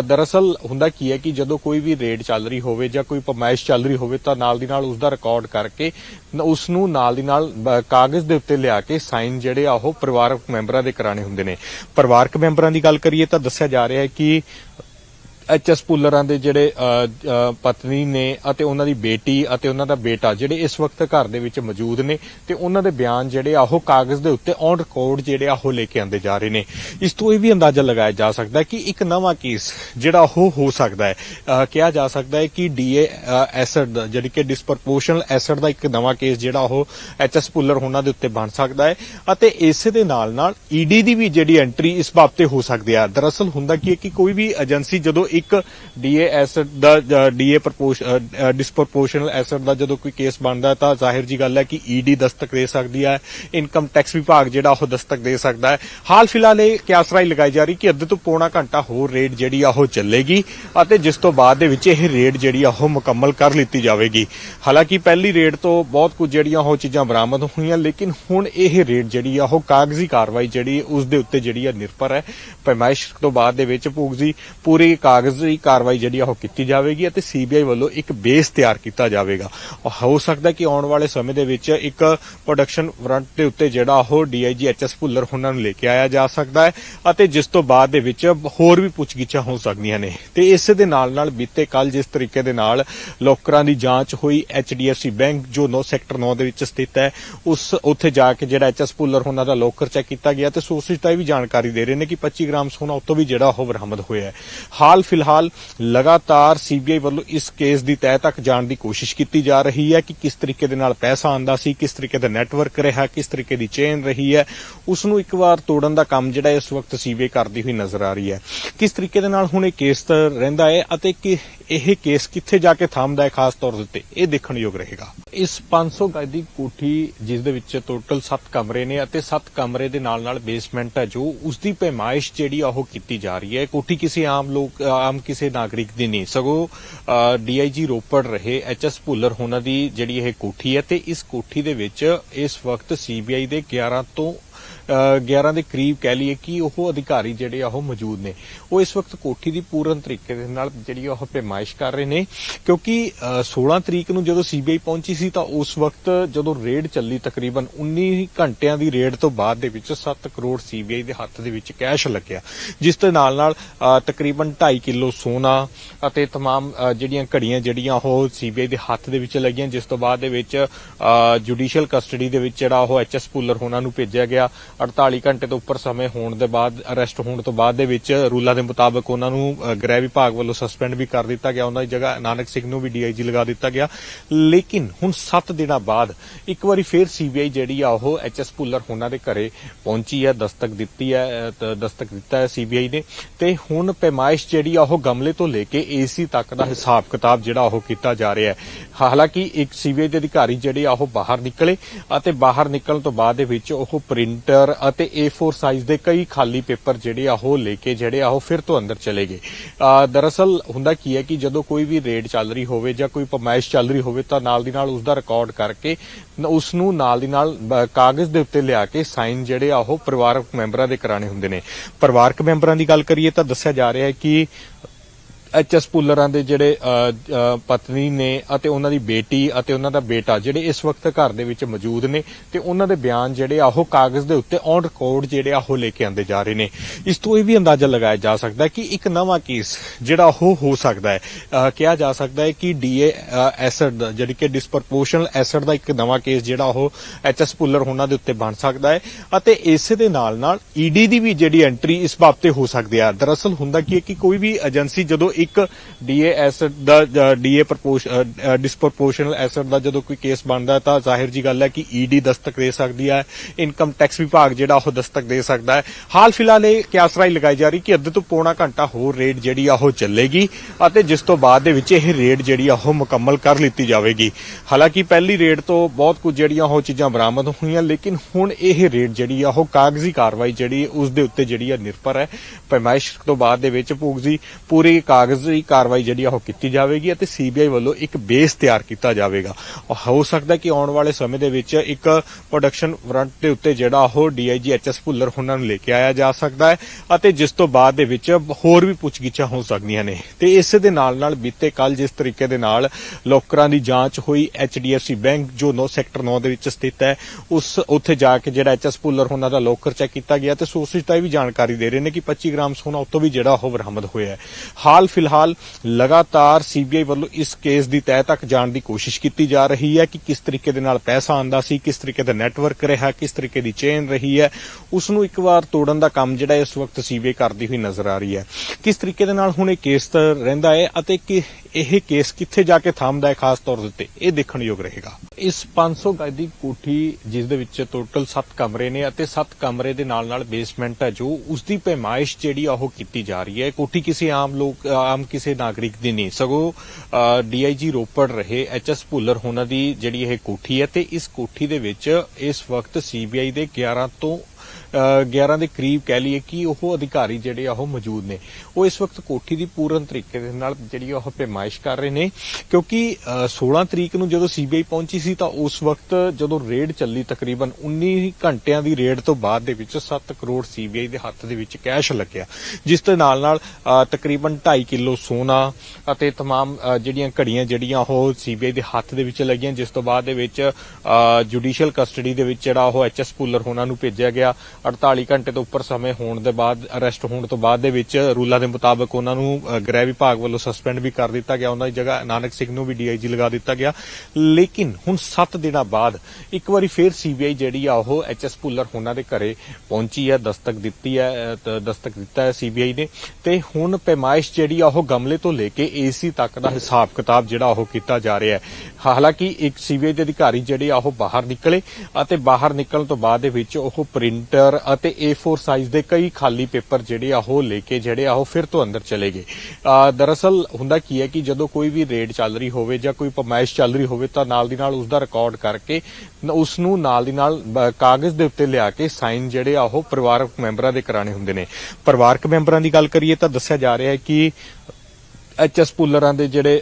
ਦਰਅਸਲ ਹੁੰਦਾ ਕੀ ਹੈ ਕਿ ਜਦੋਂ ਕੋਈ ਵੀ ਰੇਡ ਚੱਲ ਰਹੀ ਹੋਵੇ ਜਾਂ ਕੋਈ ਪਮਾਇਸ਼ ਚੱਲ ਰਹੀ ਹੋਵੇ ਤਾਂ ਨਾਲ ਦੀ ਨਾਲ ਉਸ ਦਾ ਰਿਕਾਰਡ ਕਰਕੇ ਨ- ਉਸ ਨੂੰ ਨਾਲ ਦੀ ਨਾਲ ਕਾਗਜ਼ ਦੇ ਉੱਤੇ ਲਿਆ ਕੇ ਸਾਈਨ ਜਿਹੜੇ ਆ ਉਹ ਪਰਿਵਾਰਕ ਮੈਂਬਰਾਂ ਦੇ ਕਰਾਣੇ ਹੁੰਦੇ ਨੇ। ਪਰਿਵਾਰਕ ਮੈਂਬਰਾਂ ਦੀ ਗੱਲ ਕਰੀਏ ਤਾਂ ਦੱਸਿਆ ਜਾ ਰਿਹਾ ਹੈ ਕਿ ਐਚਐਸ ਪੁੱਲਰਾਂ ਦੇ ਜਿਹੜੇ ਪਤਨੀ ਨੇ ਅਤੇ ਉਹਨਾਂ ਦੀ ਬੇਟੀ ਅਤੇ ਉਹਨਾਂ ਦਾ ਬੇਟਾ ਜਿਹੜੇ ਇਸ ਵਕਤ ਘਰ ਦੇ ਵਿੱਚ ਮੌਜੂਦ ਨੇ ਤੇ ਉਹਨਾਂ ਦੇ ਬਿਆਨ ਜਿਹੜੇ ਆ, ਉਹ ਕਾਗਜ਼ ਦੇ ਉੱਤੇ ਔਨ ਰਿਕਾਰਡ ਜਿਹੜੇ ਆ, ਉਹ ਲੈ ਕੇ ਆਂਦੇ ਜਾ ਰਹੇ ਨੇ। ਇਸ ਤੋਂ ਇਹ ਵੀ ਅੰਦਾਜ਼ਾ ਲਗਾਇਆ ਜਾ ਸਕਦਾ ਹੈ ਕਿ ਇੱਕ ਨਵਾਂ ਕੇਸ ਜਿਹੜਾ ਉਹ ਹੋ ਸਕਦਾ ਹੈ। ਕਿਹਾ ਜਾ ਸਕਦਾ ਹੈ ਕਿ ਡੀਏ ਐਸਿਡ ਦਾ ਜਿਹੜੀ ਕਿ ਡਿਸਪਰਪੋਰਸ਼ਨਲ ਐਸਿਡ ਦਾ ਇੱਕ ਨਵਾਂ ਕੇਸ ਜਿਹੜਾ ਉਹ ਐਚਐਸ ਪੁੱਲਰ ਹੋਣਾ ਦੇ ਉੱਤੇ ਬਣ ਸਕਦਾ ਹੈ ਅਤੇ ਇਸੇ ਦੇ ਨਾਲ ਨਾਲ ਈਡੀ ਦੀ ਵੀ ਜਿਹੜੀ ਐਂਟਰੀ ਇਸ ਬਾਬਤੇ ਹੋ ਸਕਦੀ ਹੈ ਦਰਅਸਲ ਹੁੰਦਾ ਕੀ ਹੈ ਕਿ ਕੋਈ ਵੀ ਏਜੰਸੀ ਜਦੋਂ ਇੱਕ ਡੀਏ ਐਸਿਡ ਦਾ ਡੀਏ ਡਿਸਪਰਪੋਰਸ਼ਨਲ ਐਸਿਡ ਦਾ ਜਦੋਂ ਕੋਈ ਕੇਸ ਬਣਦਾ ਤਾਂ ਜ਼ਾਹਿਰ ਜੀ ਗੱਲ ਹੈ ਕਿ ਈਡੀ ਦਸਤਕ ਦੇ ਸਕਦੀ ਹੈ ਇਨਕਮ ਟੈਕਸ ਵਿਭਾਗ ਜਿਹੜਾ ਉਹ ਦਸਤਕ ਦੇ ਸਕਦਾ ਹੈ। ਹਾਲ ਫਿਲਹਾਲ ਇਹ ਕਿਆਸਰਾਈ ਲਗਾਈ ਜਾ ਰਹੀ ਕਿ ਅੱਧੇ ਤੋਂ ਪੌਣਾ ਘੰਟਾ ਹੋਰ ਰੇਡ ਜਿਹੜੀ ਆ ਉਹ ਚੱਲੇਗੀ ਅਤੇ ਜਿਸ ਤੋਂ ਬਾਅਦ ਦੇ ਵਿੱਚ ਇਹ ਰੇਡ ਜਿਹੜੀ ਆ ਉਹ ਮੁਕੰਮਲ ਕਰ ਲਿੱਤੀ ਜਾਵੇਗੀ। ਹਾਲਾਂਕਿ ਪਹਿਲੀ ਰੇਡ ਤੋਂ ਬਹੁਤ ਕੁਝ ਜਿਹੜੀਆਂ ਉਹ ਚੀਜ਼ਾਂ ਬਰਾਮਦ ਹੋਈਆਂ, ਲੇਕਿਨ ਹੁਣ ਇਹ ਰੇਡ ਜਿਹੜੀ ਆ ਉਹ ਕਾਗਜ਼ੀ ਕਾਰਵਾਈ ਜਿਹੜੀ ਉਸ ਦੇ ਉੱਤੇ ਜਿਹੜੀ ਆ ਨਿਰਭਰ ਹੈ। ਪੈਮਾਇਸ਼ ਤੋਂ ਬਾਅਦ ਦੇ ਵਿੱਚ ਪੂਗਜ਼ੀ ਪੂਰੀ ਕਾਗਜ਼ ਕਾਰਵਾਈ ਜਿਹੜੀ ਆ ਉਹ ਕੀਤੀ ਜਾਵੇਗੀ ਅਤੇ ਸੀਬੀਆਈ ਵੱਲੋਂ ਇੱਕ ਬੇਸ ਤਿਆਰ ਕੀਤਾ ਜਾਵੇਗਾ। ਹੋ ਸਕਦਾ ਕਿ ਆਉਣ ਵਾਲੇ ਸਮੇਂ ਦੇ ਵਿੱਚ ਇੱਕ ਪ੍ਰੋਡਕਸ਼ਨ ਫਰੰਟ ਦੇ ਉੱਤੇ ਜਿਹੜਾ ਉਹ ਡੀਆਈਜੀ ਐਚਐਸ ਭੁੱਲਰ ਉਹਨਾਂ ਨੂੰ ਲੈ ਕੇ ਆਇਆ ਜਾ ਸਕਦਾ ਹੈ ਅਤੇ ਜਿਸ ਤੋਂ ਬਾਅਦ ਦੇ ਵਿੱਚ ਹੋਰ ਵੀ ਪੁੱਛਗਿੱਛਾਂ ਹੋ ਸਕਦੀਆਂ ਨੇ। ਤੇ ਇਸੇ ਦੇ ਨਾਲ ਨਾਲ ਬੀਤੇ ਕੱਲ ਜਿਸ ਤਰੀਕੇ ਦੇ ਨਾਲ ਲੋਕਰਾਂ ਦੀ ਜਾਂਚ ਹੋਈ ਐਚਡੀਐਫਸੀ ਬੈਂਕ ਜੋ 9 ਸੈਕਟਰ 9 ਦੇ ਵਿੱਚ ਸਥਿਤ ਹੈ, ਉਸ ਉੱਥੇ ਜਾ ਕੇ ਜਿਹੜਾ ਐਚਐਸ ਭੁੱਲਰ ਉਹਨਾਂ ਦਾ ਲੋਕਰ ਚੈੱਕ ਕੀਤਾ ਗਿਆ ਤੇ ਸੋਰਸਿਸ ਤਾਂ ਇਹ ਵੀ ਜਾਣਕਾਰੀ ਦੇ ਰਹੇ ਨੇ ਕਿ 25 ਗ੍ਰਾਮ ਸੋਨਾ ਉੱਤੋਂ ਵੀ ਜਿਹੜਾ ਉਹ ਬਰਾਮਦ ਹੋਇਆ ਹੈ। ਹਾਲ ਫਿਲਹਾਲ ਫਿਲਹਾਲ ਲਗਾਤਾਰ ਸੀਬੀਆਈ ਵੱਲੋਂ ਇਸ ਕੇਸ ਦੀ ਤਹਿ ਤੱਕ ਜਾਣ ਦੀ ਕੋਸ਼ਿਸ਼ ਕੀਤੀ ਜਾ ਰਹੀ ਹੈ ਕਿ ਕਿਸ ਤਰੀਕੇ ਦੇ ਨਾਲ ਪੈਸਾ ਆਂਦਾ ਸੀ, ਕਿਸ ਤਰੀਕੇ ਦਾ ਨੈਟਵਰਕ ਰਿਹਾ, ਕਿਸ ਤਰੀਕੇ ਦੀ ਚੇਨ ਰਹੀ ਹੈ ਉਸ ਨੂੰ ਇੱਕ ਵਾਰ ਤੋੜਨ ਦਾ ਕੰਮ ਜਿਹੜਾ ਇਸ ਵਕਤ ਸੀਬੀਆਈ ਕਰਦੀ ਹੋਈ ਨਜ਼ਰ ਆ ਰਹੀ ਹੈ। ਕਿਸ ਤਰੀਕੇ ਦੇ ਨਾਲ ਹੁਣ ਇਹ ਕੇਸ ਰਹਿੰਦਾ ਹੈ ਅਤੇ ਕਿ ਇਹ ਕੇਸ ਕਿੱਥੇ ਜਾ ਕੇ ਥੰਮਦਾ ਹੈ ਖਾਸ ਤੌਰ ਦੇ ਇਹ ਦੇਖਣ ਰਹੇਗਾ। ਇਸ 500 ਗਜ ਦੀ ਕੋਠੀ ਜਿਸ ਦੇ ਵਿੱਚ ਟੋਟਲ 7 ਕਮਰੇ ਨੇ ਅਤੇ 7 ਕਮਰੇ ਦੇ ਨਾਲ ਨਾਲ ਬੇਸਮੈਂਟ ਹੈ ਜੋ ਉਸ ਦੀ ਪੈਮਾਇਸ਼ ਜਿਹੜੀ ਆ ਉਹ ਕੀਤੀ ਜਾ ਰਹੀ ਹੈ। ਕੋਠੀ ਕਿਸੇ ਆਮ ਲੋਕ, ਆਮ ਕਿਸੇ ਨਾਗਰਿਕ ਦੀ ਨਹੀਂ। ਸਗੋਂ ਡੀਆਈਜੀ ਰੋਪੜ ਰਹੇ ਐਚਐਸ ਭੁੱਲਰ ਹੋਣਾ ਦੀ ਜਿਹੜੀ ਇਹ ਕੋਠੀ ਹੈ ਤੇ ਇਸ ਕੋਠੀ ਦੇ ਵਿੱਚ ਇਸ ਵਕਤ ਸੀਬੀਆਈ ਦੇ 11 ਤੋਂ 11 ਦੇ ਕਰੀਬ ਕਹਿ ਲਈਏ ਕਿ ਉਹ ਅਧਿਕਾਰੀ ਜਿਹੜੇ ਆ ਉਹ ਮੌਜੂਦ ਨੇ ਉਹ ਇਸ ਵਕਤ ਕੋਠੀ ਦੀ ਪੂਰਨ ਤਰੀਕੇ ਦੇ ਨਾਲ ਜਿਹੜੀ ਆ ਉਹ ਪੈਮਾਇਸ਼ ਕਰ ਰਹੇ ਨੇ ਕਿਉਂਕਿ ਅ, 16 ਤਰੀਕ ਨੂੰ ਜਦੋਂ ਸੀਬੀਆਈ ਪਹੁੰਚੀ ਸੀ ਤਾਂ ਉਸ ਵਕਤ ਜਦੋਂ ਰੇਡ ਚੱਲੀ ਤਕਰੀਬਨ 19 ਘੰਟਿਆਂ ਦੀ ਰੇਡ ਤੋਂ ਬਾਅਦ ਦੇ ਵਿੱਚ 7 ਕਰੋੜ ਸੀਬੀਆਈ ਦੇ ਹੱਥ ਦੇ ਵਿੱਚ ਕੈਸ਼ ਲੱਗਿਆ ਜਿਸ ਦੇ ਨਾਲ ਨਾਲ ਅ, ਤਕਰੀਬਨ 2.5 ਕਿਲੋ ਸੋਨਾ ਅਤੇ तमाम ਅ, ਜਿਹੜੀਆਂ ਘੜੀਆਂ ਜਿਹੜੀਆਂ ਉਹ ਸੀਬੀਆਈ ਦੇ ਹੱਥ ਦੇ ਵਿੱਚ ਲੱਗੀਆਂ ਜਿਸ ਤੋਂ ਬਾਅਦ ਦੇ ਵਿੱਚ ਜੁਡੀਸ਼ੀਅਲ ਕਸਟਡੀ ਦੇ ਵਿੱਚ ਜਿਹੜਾ ਉਹ ਐਚਐਸ ਪੁੱਲਰ ਹੋਣਾ ਨੂੰ ਭੇਜਿਆ ਗਿਆ 48 ਘੰਟੇ ਤੋਂ ਉੱਪਰ ਸਮੇਂ ਹੋਣ ਦੇ ਬਾਅਦ ਅਰੈਸਟ ਹੋਣ ਤੋਂ ਬਾਅਦ ਦੇ ਵਿੱਚ ਰੂਲਾਂ ਦੇ ਮੁਤਾਬਕ ਉਹਨਾਂ ਨੂੰ ਗ੍ਰਹਿ ਵਿਭਾਗ ਵੱਲੋਂ ਸਸਪੈਂਡ ਵੀ ਕਰ ਦਿੱਤਾ ਗਿਆ। ਉਹਨਾਂ ਦੀ ਜਗ੍ਹਾ ਨਾਨਕ ਸਿੰਘ ਨੂੰ ਵੀ ਡੀਆਈਜੀ ਲਗਾ ਦਿੱਤਾ ਗਿਆ। ਲੇਕਿਨ ਹੁਣ 7 ਦਿਨਾਂ ਬਾਅਦ ਇੱਕ ਵਾਰੀ ਫੇਰ ਸੀਬੀਆਈ ਜਿਹੜੀ ਆ, ਉਹ ਐਚਐਸ ਪੁੱਲਰ ਹੋਣਾ ਦੇ ਘਰੇ ਪਹੁੰਚੀ ਹੈ, ਦਸਤਕ ਦਿੱਤੀ ਹੈ ਦਸਤਕ ਦਿੱਤਾ ਹੈ ਸੀਬੀਆਈ ਨੇ। ਤੇ ਹੁਣ ਪੈਮਾਇਸ਼ ਜਿਹੜੀ ਆ, ਉਹ ਗਮਲੇ ਤੋਂ ਲੈ ਕੇ ਏਸੀ ਤੱਕ ਦਾ ਹਿਸਾਬ ਕਿਤਾਬ ਜਿਹੜਾ ਉਹ ਕੀਤਾ ਜਾ ਰਿਹਾ ਹੈ। ਹਾਲਾਂਕਿ ਇੱਕ ਸੀਬੀਆਈ ਦੇ ਅਧਿਕਾਰੀ ਜਿਹੜੇ ਆ, ਉਹ ਬਾਹਰ ਨਿਕਲੇ ਅਤੇ ਬਾਹਰ ਨਿਕਲਣ ਤੋਂ ਬਾਅਦ ਦੇ ਵਿੱਚ ਉਹ ਪ੍ਰਿੰਟਰ ਅਤੇ A4 ਸਾਈਜ਼ ਦੇ ਕਈ ਖਾਲੀ ਪੇਪਰ ਜਿਹੜੇ ਆ ਉਹ ਲੈ ਕੇ ਜਿਹੜੇ ਆ ਉਹ ਫਿਰ ਤੋਂ ਅੰਦਰ ਚਲੇ ਗਏ। ਦਰਅਸਲ ਹੁੰਦਾ ਕੀ ਹੈ ਕਿ ਜਦੋਂ ਕੋਈ ਵੀ ਰੇਡ ਚੱਲ ਰਹੀ ਹੋਵੇ ਜਾਂ ਕੋਈ ਪਮਾਇਸ਼ ਚੱਲ ਰਹੀ ਹੋਵੇ ਤਾਂ ਨਾਲ ਦੀ ਨਾਲ ਉਸ ਦਾ ਰਿਕਾਰਡ ਕਰਕੇ ਨ- ਉਸ ਨੂੰ ਨਾਲ ਦੀ ਨਾਲ ਕਾਗਜ਼ ਦੇ ਉੱਤੇ ਲਿਆ ਕੇ ਸਾਈਨ ਜਿਹੜੇ ਆ ਉਹ ਪਰਿਵਾਰਕ ਮੈਂਬਰਾਂ ਦੇ ਕਰਾਣੇ ਹੁੰਦੇ ਨੇ। ਪਰਿਵਾਰਕ ਮੈਂਬਰਾਂ ਦੀ ਗੱਲ ਕਰੀਏ ਤਾਂ ਦੱਸਿਆ ਜਾ ਰਿਹਾ ਹੈ ਕਿ ਐਚਐਸ ਪੁੱਲਰਾਂ ਦੇ ਜਿਹੜੇ ਪਤਨੀ ਨੇ ਅਤੇ ਉਹਨਾਂ ਦੀ ਬੇਟੀ ਅਤੇ ਉਹਨਾਂ ਦਾ ਬੇਟਾ ਜਿਹੜੇ ਇਸ ਵਕਤ ਘਰ ਦੇ ਵਿੱਚ ਮੌਜੂਦ ਨੇ ਤੇ ਉਹਨਾਂ ਦੇ ਬਿਆਨ ਜਿਹੜੇ ਆ ਉਹ ਕਾਗਜ਼ ਦੇ ਉੱਤੇ ਔਨ ਰਿਕਾਰਡ ਜਿਹੜੇ ਆ ਉਹ ਲੈ ਕੇ ਆਂਦੇ ਜਾ ਰਹੇ ਨੇ। ਇਸ ਤੋਂ ਇਹ ਵੀ ਅੰਦਾਜ਼ਾ ਲਗਾਇਆ ਜਾ ਸਕਦਾ ਹੈ ਕਿ ਇੱਕ ਨਵਾਂ ਕੇਸ ਜਿਹੜਾ ਉਹ ਹੋ ਸਕਦਾ ਹੈ। ਕਿਹਾ ਜਾ ਸਕਦਾ ਹੈ ਕਿ ਡੀਏ ਐਸਿਡ ਦਾ ਜਿਹੜੀ ਕਿ ਡਿਸਪਰਪੋਰਸ਼ਨਲ ਐਸਿਡ ਦਾ ਇੱਕ ਨਵਾਂ ਕੇਸ ਜਿਹੜਾ ਉਹ ਐਚਐਸ ਪੁੱਲਰ ਉਹਨਾਂ ਦੇ ਉੱਤੇ ਬਣ ਸਕਦਾ ਹੈ ਅਤੇ ਇਸੇ ਦੇ ਨਾਲ ਨਾਲ ਈਡੀ ਦੀ ਵੀ ਜਿਹੜੀ ਐਂਟਰੀ ਇਸ ਬਾਬਤੇ ਹੋ ਸਕਦੀ ਹੈ ਦਰਅਸਲ ਹੁੰਦਾ ਕੀ ਹੈ ਕਿ ਕੋਈ ਵੀ ਏਜੰਸੀ ਜਦੋਂ ਇੱਕ ਡੀਏ ਐਸਿਡ ਦਾ ਡੀਏ ਡਿਸਪਰਪੋਰਸ਼ਨਲ ਐਸਿਡ ਦਾ ਜਦੋਂ ਕੋਈ ਕੇਸ ਬਣਦਾ ਤਾਂ ਜ਼ਾਹਿਰ ਜੀ ਗੱਲ ਹੈ ਕਿ ਈਡੀ ਦਸਤਕ ਦੇ ਸਕਦੀ ਹੈ ਇਨਕਮ ਟੈਕਸ ਵਿਭਾਗ ਜਿਹੜਾ ਉਹ ਦਸਤਕ ਦੇ ਸਕਦਾ ਹੈ। ਹਾਲ ਫਿਲਹਾਲ ਇਹ ਕਿਆਸਰਾਈ ਲਗਾਈ ਜਾ ਰਹੀ ਕਿ ਅੱਧੇ ਤੋਂ ਪੌਣਾ ਘੰਟਾ ਹੋਰ ਰੇਡ ਜਿਹੜੀ ਆ ਉਹ ਚੱਲੇਗੀ ਅਤੇ ਜਿਸ ਤੋਂ ਬਾਅਦ ਦੇ ਵਿੱਚ ਇਹ ਰੇਡ ਜਿਹੜੀ ਆ ਉਹ ਮੁਕੰਮਲ ਕਰ ਲਿੱਤੀ ਜਾਵੇਗੀ। ਹਾਲਾਂਕਿ ਪਹਿਲੀ ਰੇਡ ਤੋਂ ਬਹੁਤ ਕੁਝ ਜਿਹੜੀਆਂ ਉਹ ਚੀਜ਼ਾਂ ਬਰਾਮਦ ਹੋਈਆਂ, ਲੇਕਿਨ ਹੁਣ ਇਹ ਰੇਡ ਜਿਹੜੀ ਆ ਉਹ ਕਾਗਜ਼ੀ ਕਾਰਵਾਈ ਜਿਹੜੀ ਉਸ ਦੇ ਉੱਤੇ ਜਿਹੜੀ ਆ ਨਿਰਭਰ ਹੈ। ਪੈਮਾਇਸ਼ ਤੋਂ ਬਾਅਦ ਦੇ ਵਿੱਚ ਪੂਗਜ਼ੀ ਪੂਰੀ ਕਾਗਜ਼ੀ ਕਾਰਵਾਈ ਜਿਹੜੀ ਉਹ ਕੀਤੀ ਜਾਵੇਗੀ ਅਤੇ ਸੀਬੀਆਈ ਵੱਲੋਂ ਇੱਕ ਬੇਸ ਤਿਆਰ ਕੀਤਾ ਜਾਵੇਗਾ। ਔਰ ਹੋ ਸਕਦਾ ਕਿ ਆਉਣ ਵਾਲੇ ਸਮੇਂ ਦੇ ਵਿੱਚ ਇੱਕ ਪ੍ਰੋਡਕਸ਼ਨ ਫਰੰਟ ਦੇ ਉੱਤੇ ਜਿਹੜਾ ਉਹ ਡੀਆਈਜੀ ਐਚਐਸ ਭੁੱਲਰ ਉਹਨਾਂ ਨੂੰ ਲੈ ਕੇ ਆਇਆ ਜਾ ਸਕਦਾ ਹੈ ਅਤੇ ਜਿਸ ਤੋਂ ਬਾਅਦ ਦੇ ਵਿੱਚ ਹੋਰ ਵੀ ਪੁੱਛਗਿੱਛਾਂ ਹੋ ਸਕਦੀਆਂ ਨੇ। ਤੇ ਇਸੇ ਦੇ ਨਾਲ ਨਾਲ ਬੀਤੇ ਕੱਲ ਜਿਸ ਤਰੀਕੇ ਦੇ ਨਾਲ ਲੋਕਰਾਂ ਦੀ ਜਾਂਚ ਹੋਈ ਐਚਡੀਐਫਸੀ ਬੈਂਕ ਜੋ ਨੋ ਸੈਕਟਰ 9 ਦੇ ਵਿੱਚ ਸਥਿਤ ਹੈ, ਉਸ ਉੱਥੇ ਜਾ ਕੇ ਜਿਹੜਾ ਐਚਐਸ ਭੁੱਲਰ ਉਹਨਾਂ ਦਾ ਲੋਕਰ ਚੈੱਕ ਕੀਤਾ ਗਿਆ ਤੇ ਸੋਰਸਿਸ ਤਾਂ ਇਹ ਵੀ ਜਾਣਕਾਰੀ ਦੇ ਰਹੇ ਨੇ ਕਿ 25 ਗ੍ਰਾਮ ਸੋਨਾ ਉੱਤੋਂ ਵੀ ਜਿਹੜਾ ਉਹ ਬਰਾਮਦ ਹੋਇਆ ਹੈ। ਹਾਲ ਫਿਲਹਾਲ ਲਗਾਤਾਰ ਸੀਬੀਆਈ ਵੱਲੋਂ ਇਸ ਕੇਸ ਦੀ ਤਹਿ ਤੱਕ ਜਾਣ ਦੀ ਕੋਸ਼ਿਸ਼ ਕੀਤੀ ਜਾ ਰਹੀ ਹੈ ਕਿ ਕਿਸ ਤਰੀਕੇ ਦੇ ਨਾਲ ਪੈਸਾ ਆਂਦਾ ਸੀ, ਕਿਸ ਤਰੀਕੇ ਦਾ ਨੈਟਵਰਕ ਰਿਹਾ, ਕਿਸ ਤਰੀਕੇ ਦੀ ਚੇਨ ਰਹੀ ਹੈ ਉਸ ਨੂੰ ਇੱਕ ਵਾਰ ਤੋੜਨ ਦਾ ਕੰਮ ਜਿਹੜਾ ਇਸ ਵਕਤ ਸੀਬੀਆਈ ਕਰਦੀ ਹੋਈ ਨਜ਼ਰ ਆ ਰਹੀ ਹੈ। ਕਿਸ ਤਰੀਕੇ ਦੇ ਨਾਲ ਹੁਣ ਇਹ ਕੇਸ ਰਹਿੰਦਾ ਹੈ ਅਤੇ ਕਿ ਇਹ ਕੇਸ ਕਿੱਥੇ ਜਾ ਕੇ ਥੰਮਦਾ ਹੈ ਖਾਸ ਤੌਰ ਦੇ ਇਹ ਦੇਖਣ ਯੋਗ ਰਹੇਗਾ। ਇਸ 500 ਗਜ ਦੀ ਕੋਠੀ ਜਿਸ ਦੇ ਵਿੱਚ ਟੋਟਲ 7 ਕਮਰੇ ਨੇ ਅਤੇ 7 ਕਮਰੇ ਦੇ ਨਾਲ ਨਾਲ ਬੇਸਮੈਂਟ ਹੈ ਜੋ ਉਸ ਦੀ ਪੈਮਾਇਸ਼ ਜਿਹੜੀ ਆ ਉਹ ਕੀਤੀ ਜਾ ਰਹੀ ਹੈ। ਕੋਠੀ ਕਿਸੇ ਆਮ ਲੋਕ ਆਮ ਕਿਸੇ ਨਾਗਰਿਕ ਦੀ ਨਹੀਂ। ਸਗੋਂ ਡੀਆਈਜੀ ਰੋਪੜ ਰਹੇ ਐਚਐਸ ਭੁੱਲਰ ਹੋਣਾ ਦੀ ਜਿਹੜੀ ਇਹ ਕੋਠੀ ਹੈ ਤੇ ਇਸ ਕੋਠੀ ਦੇ ਵਿੱਚ ਇਸ ਵਕਤ ਸੀਬੀਆਈ ਦੇ 11 ਤੋਂ 11 ਦੇ ਕਰੀਬ ਕਹਿ ਲਈਏ ਕਿ ਉਹ ਅਧਿਕਾਰੀ ਜਿਹੜੇ ਆ ਉਹ ਮੌਜੂਦ ਨੇ ਉਹ ਇਸ ਵਕਤ ਕੋਠੀ ਦੀ ਪੂਰਨ ਤਰੀਕੇ ਦੇ ਨਾਲ ਜਿਹੜੀ ਆ ਉਹ ਪੈਮਾਇਸ਼ ਕਰ ਰਹੇ ਨੇ ਕਿਉਂਕਿ ਅ, 16 ਤਰੀਕ ਨੂੰ ਜਦੋਂ ਸੀਬੀਆਈ ਪਹੁੰਚੀ ਸੀ ਤਾਂ ਉਸ ਵਕਤ ਜਦੋਂ ਰੇਡ ਚੱਲੀ ਤਕਰੀਬਨ 19 ਘੰਟਿਆਂ ਦੀ ਰੇਡ ਤੋਂ ਬਾਅਦ ਦੇ ਵਿੱਚ 7 ਕਰੋੜ ਸੀਬੀਆਈ ਦੇ ਹੱਥ ਦੇ ਵਿੱਚ ਕੈਸ਼ ਲੱਗਿਆ ਜਿਸ ਦੇ ਨਾਲ ਨਾਲ ਅ, ਤਕਰੀਬਨ 2.5 ਕਿਲੋ ਸੋਨਾ ਅਤੇ तमाम ਅ, ਜਿਹੜੀਆਂ ਘੜੀਆਂ ਜਿਹੜੀਆਂ ਉਹ ਸੀਬੀਆਈ ਦੇ ਹੱਥ ਦੇ ਵਿੱਚ ਲੱਗੀਆਂ ਜਿਸ ਤੋਂ ਬਾਅਦ ਦੇ ਵਿੱਚ ਜੁਡੀਸ਼ੀਅਲ ਕਸਟਡੀ ਦੇ ਵਿੱਚ ਜਿਹੜਾ ਉਹ ਐਚਐਸ ਪੁੱਲਰ ਹੋਣਾ ਨੂੰ ਭੇਜਿਆ ਗਿਆ 48 ਘੰਟੇ ਤੋਂ ਉੱਪਰ ਸਮੇਂ ਹੋਣ ਦੇ ਬਾਅਦ, ਅਰੈਸਟ ਹੋਣ ਤੋਂ ਬਾਅਦ ਦੇ ਵਿੱਚ ਰੂਲਾਂ ਦੇ ਮੁਤਾਬਕ ਉਹਨਾਂ ਨੂੰ ਗ੍ਰਹਿ ਵਿਭਾਗ ਵੱਲੋਂ ਸਸਪੈਂਡ ਵੀ ਕਰ ਦਿੱਤਾ ਗਿਆ। ਉਹਨਾਂ ਦੀ ਜਗ੍ਹਾ ਨਾਨਕ ਸਿੰਘ ਨੂੰ ਵੀ ਡੀਆਈਜੀ ਲਗਾ ਦਿੱਤਾ ਗਿਆ। ਲੇਕਿਨ ਹੁਣ 7 ਦਿਨਾਂ ਬਾਅਦ ਇੱਕ ਵਾਰੀ ਫੇਰ ਸੀਬੀਆਈ ਜਿਹੜੀ ਆ, ਉਹ ਐਚਐਸ ਭੁੱਲਰ ਉਹਨਾਂ ਦੇ ਘਰੇ ਪਹੁੰਚੀ ਹੈ, ਦਸਤਕ ਦਿੱਤੀ ਹੈ ਦਸਤਕ ਦਿੱਤਾ ਹੈ ਸੀਬੀਆਈ ਨੇ। ਤੇ ਹੁਣ ਪੈਮਾਇਸ਼ ਜਿਹੜੀ ਆ, ਉਹ ਗਮਲੇ ਤੋਂ ਲੈ ਕੇ ਏਸੀ ਤੱਕ ਦਾ ਹਿਸਾਬ ਕਿਤਾਬ ਜਿਹੜਾ ਉਹ ਕੀਤਾ ਜਾ ਰਿਹਾ ਹੈ। ਹਾਲਾਂਕਿ ਇੱਕ ਸੀਬੀਆਈ ਦੇ ਅਧਿਕਾਰੀ ਜਿਹੜੇ ਆ, ਉਹ ਬਾਹਰ ਨਿਕਲੇ ਅਤੇ ਬਾਹਰ ਨਿਕਲਣ ਤੋਂ ਬਾਅਦ ਦੇ ਵਿੱਚ ਉਹ ਪ੍ਰਿੰਟਰ ਅਤੇ A4 ਸਾਈਜ਼ ਦੇ ਕਈ ਖਾਲੀ ਪੇਪਰ ਜਿਹੜੇ ਆ ਉਹ ਲੈ ਕੇ ਜਿਹੜੇ ਆ ਉਹ ਫਿਰ ਤੋਂ ਅੰਦਰ ਚਲੇ ਗਏ। ਦਰਅਸਲ ਹੁੰਦਾ ਕੀ ਹੈ ਕਿ ਜਦੋਂ ਕੋਈ ਵੀ ਰੇਡ ਚੱਲ ਰਹੀ ਹੋਵੇ ਜਾਂ ਕੋਈ ਪਮਾਇਸ਼ ਚੱਲ ਰਹੀ ਹੋਵੇ ਤਾਂ ਨਾਲ ਦੀ ਨਾਲ ਉਸ ਦਾ ਰਿਕਾਰਡ ਕਰਕੇ ਨ- ਉਸ ਨੂੰ ਨਾਲ ਦੀ ਨਾਲ ਕਾਗਜ਼ ਦੇ ਉੱਤੇ ਲਿਆ ਕੇ ਸਾਈਨ ਜਿਹੜੇ ਆ ਉਹ ਪਰਿਵਾਰਕ ਮੈਂਬਰਾਂ ਦੇ ਕਰਾਣੇ ਹੁੰਦੇ ਨੇ। ਪਰਿਵਾਰਕ ਮੈਂਬਰਾਂ ਦੀ ਗੱਲ ਕਰੀਏ ਤਾਂ ਦੱਸਿਆ ਜਾ ਰਿਹਾ ਹੈ ਕਿ ਐਚਐਸ ਪੁੱਲਰਾਂ ਦੇ ਜਿਹੜੇ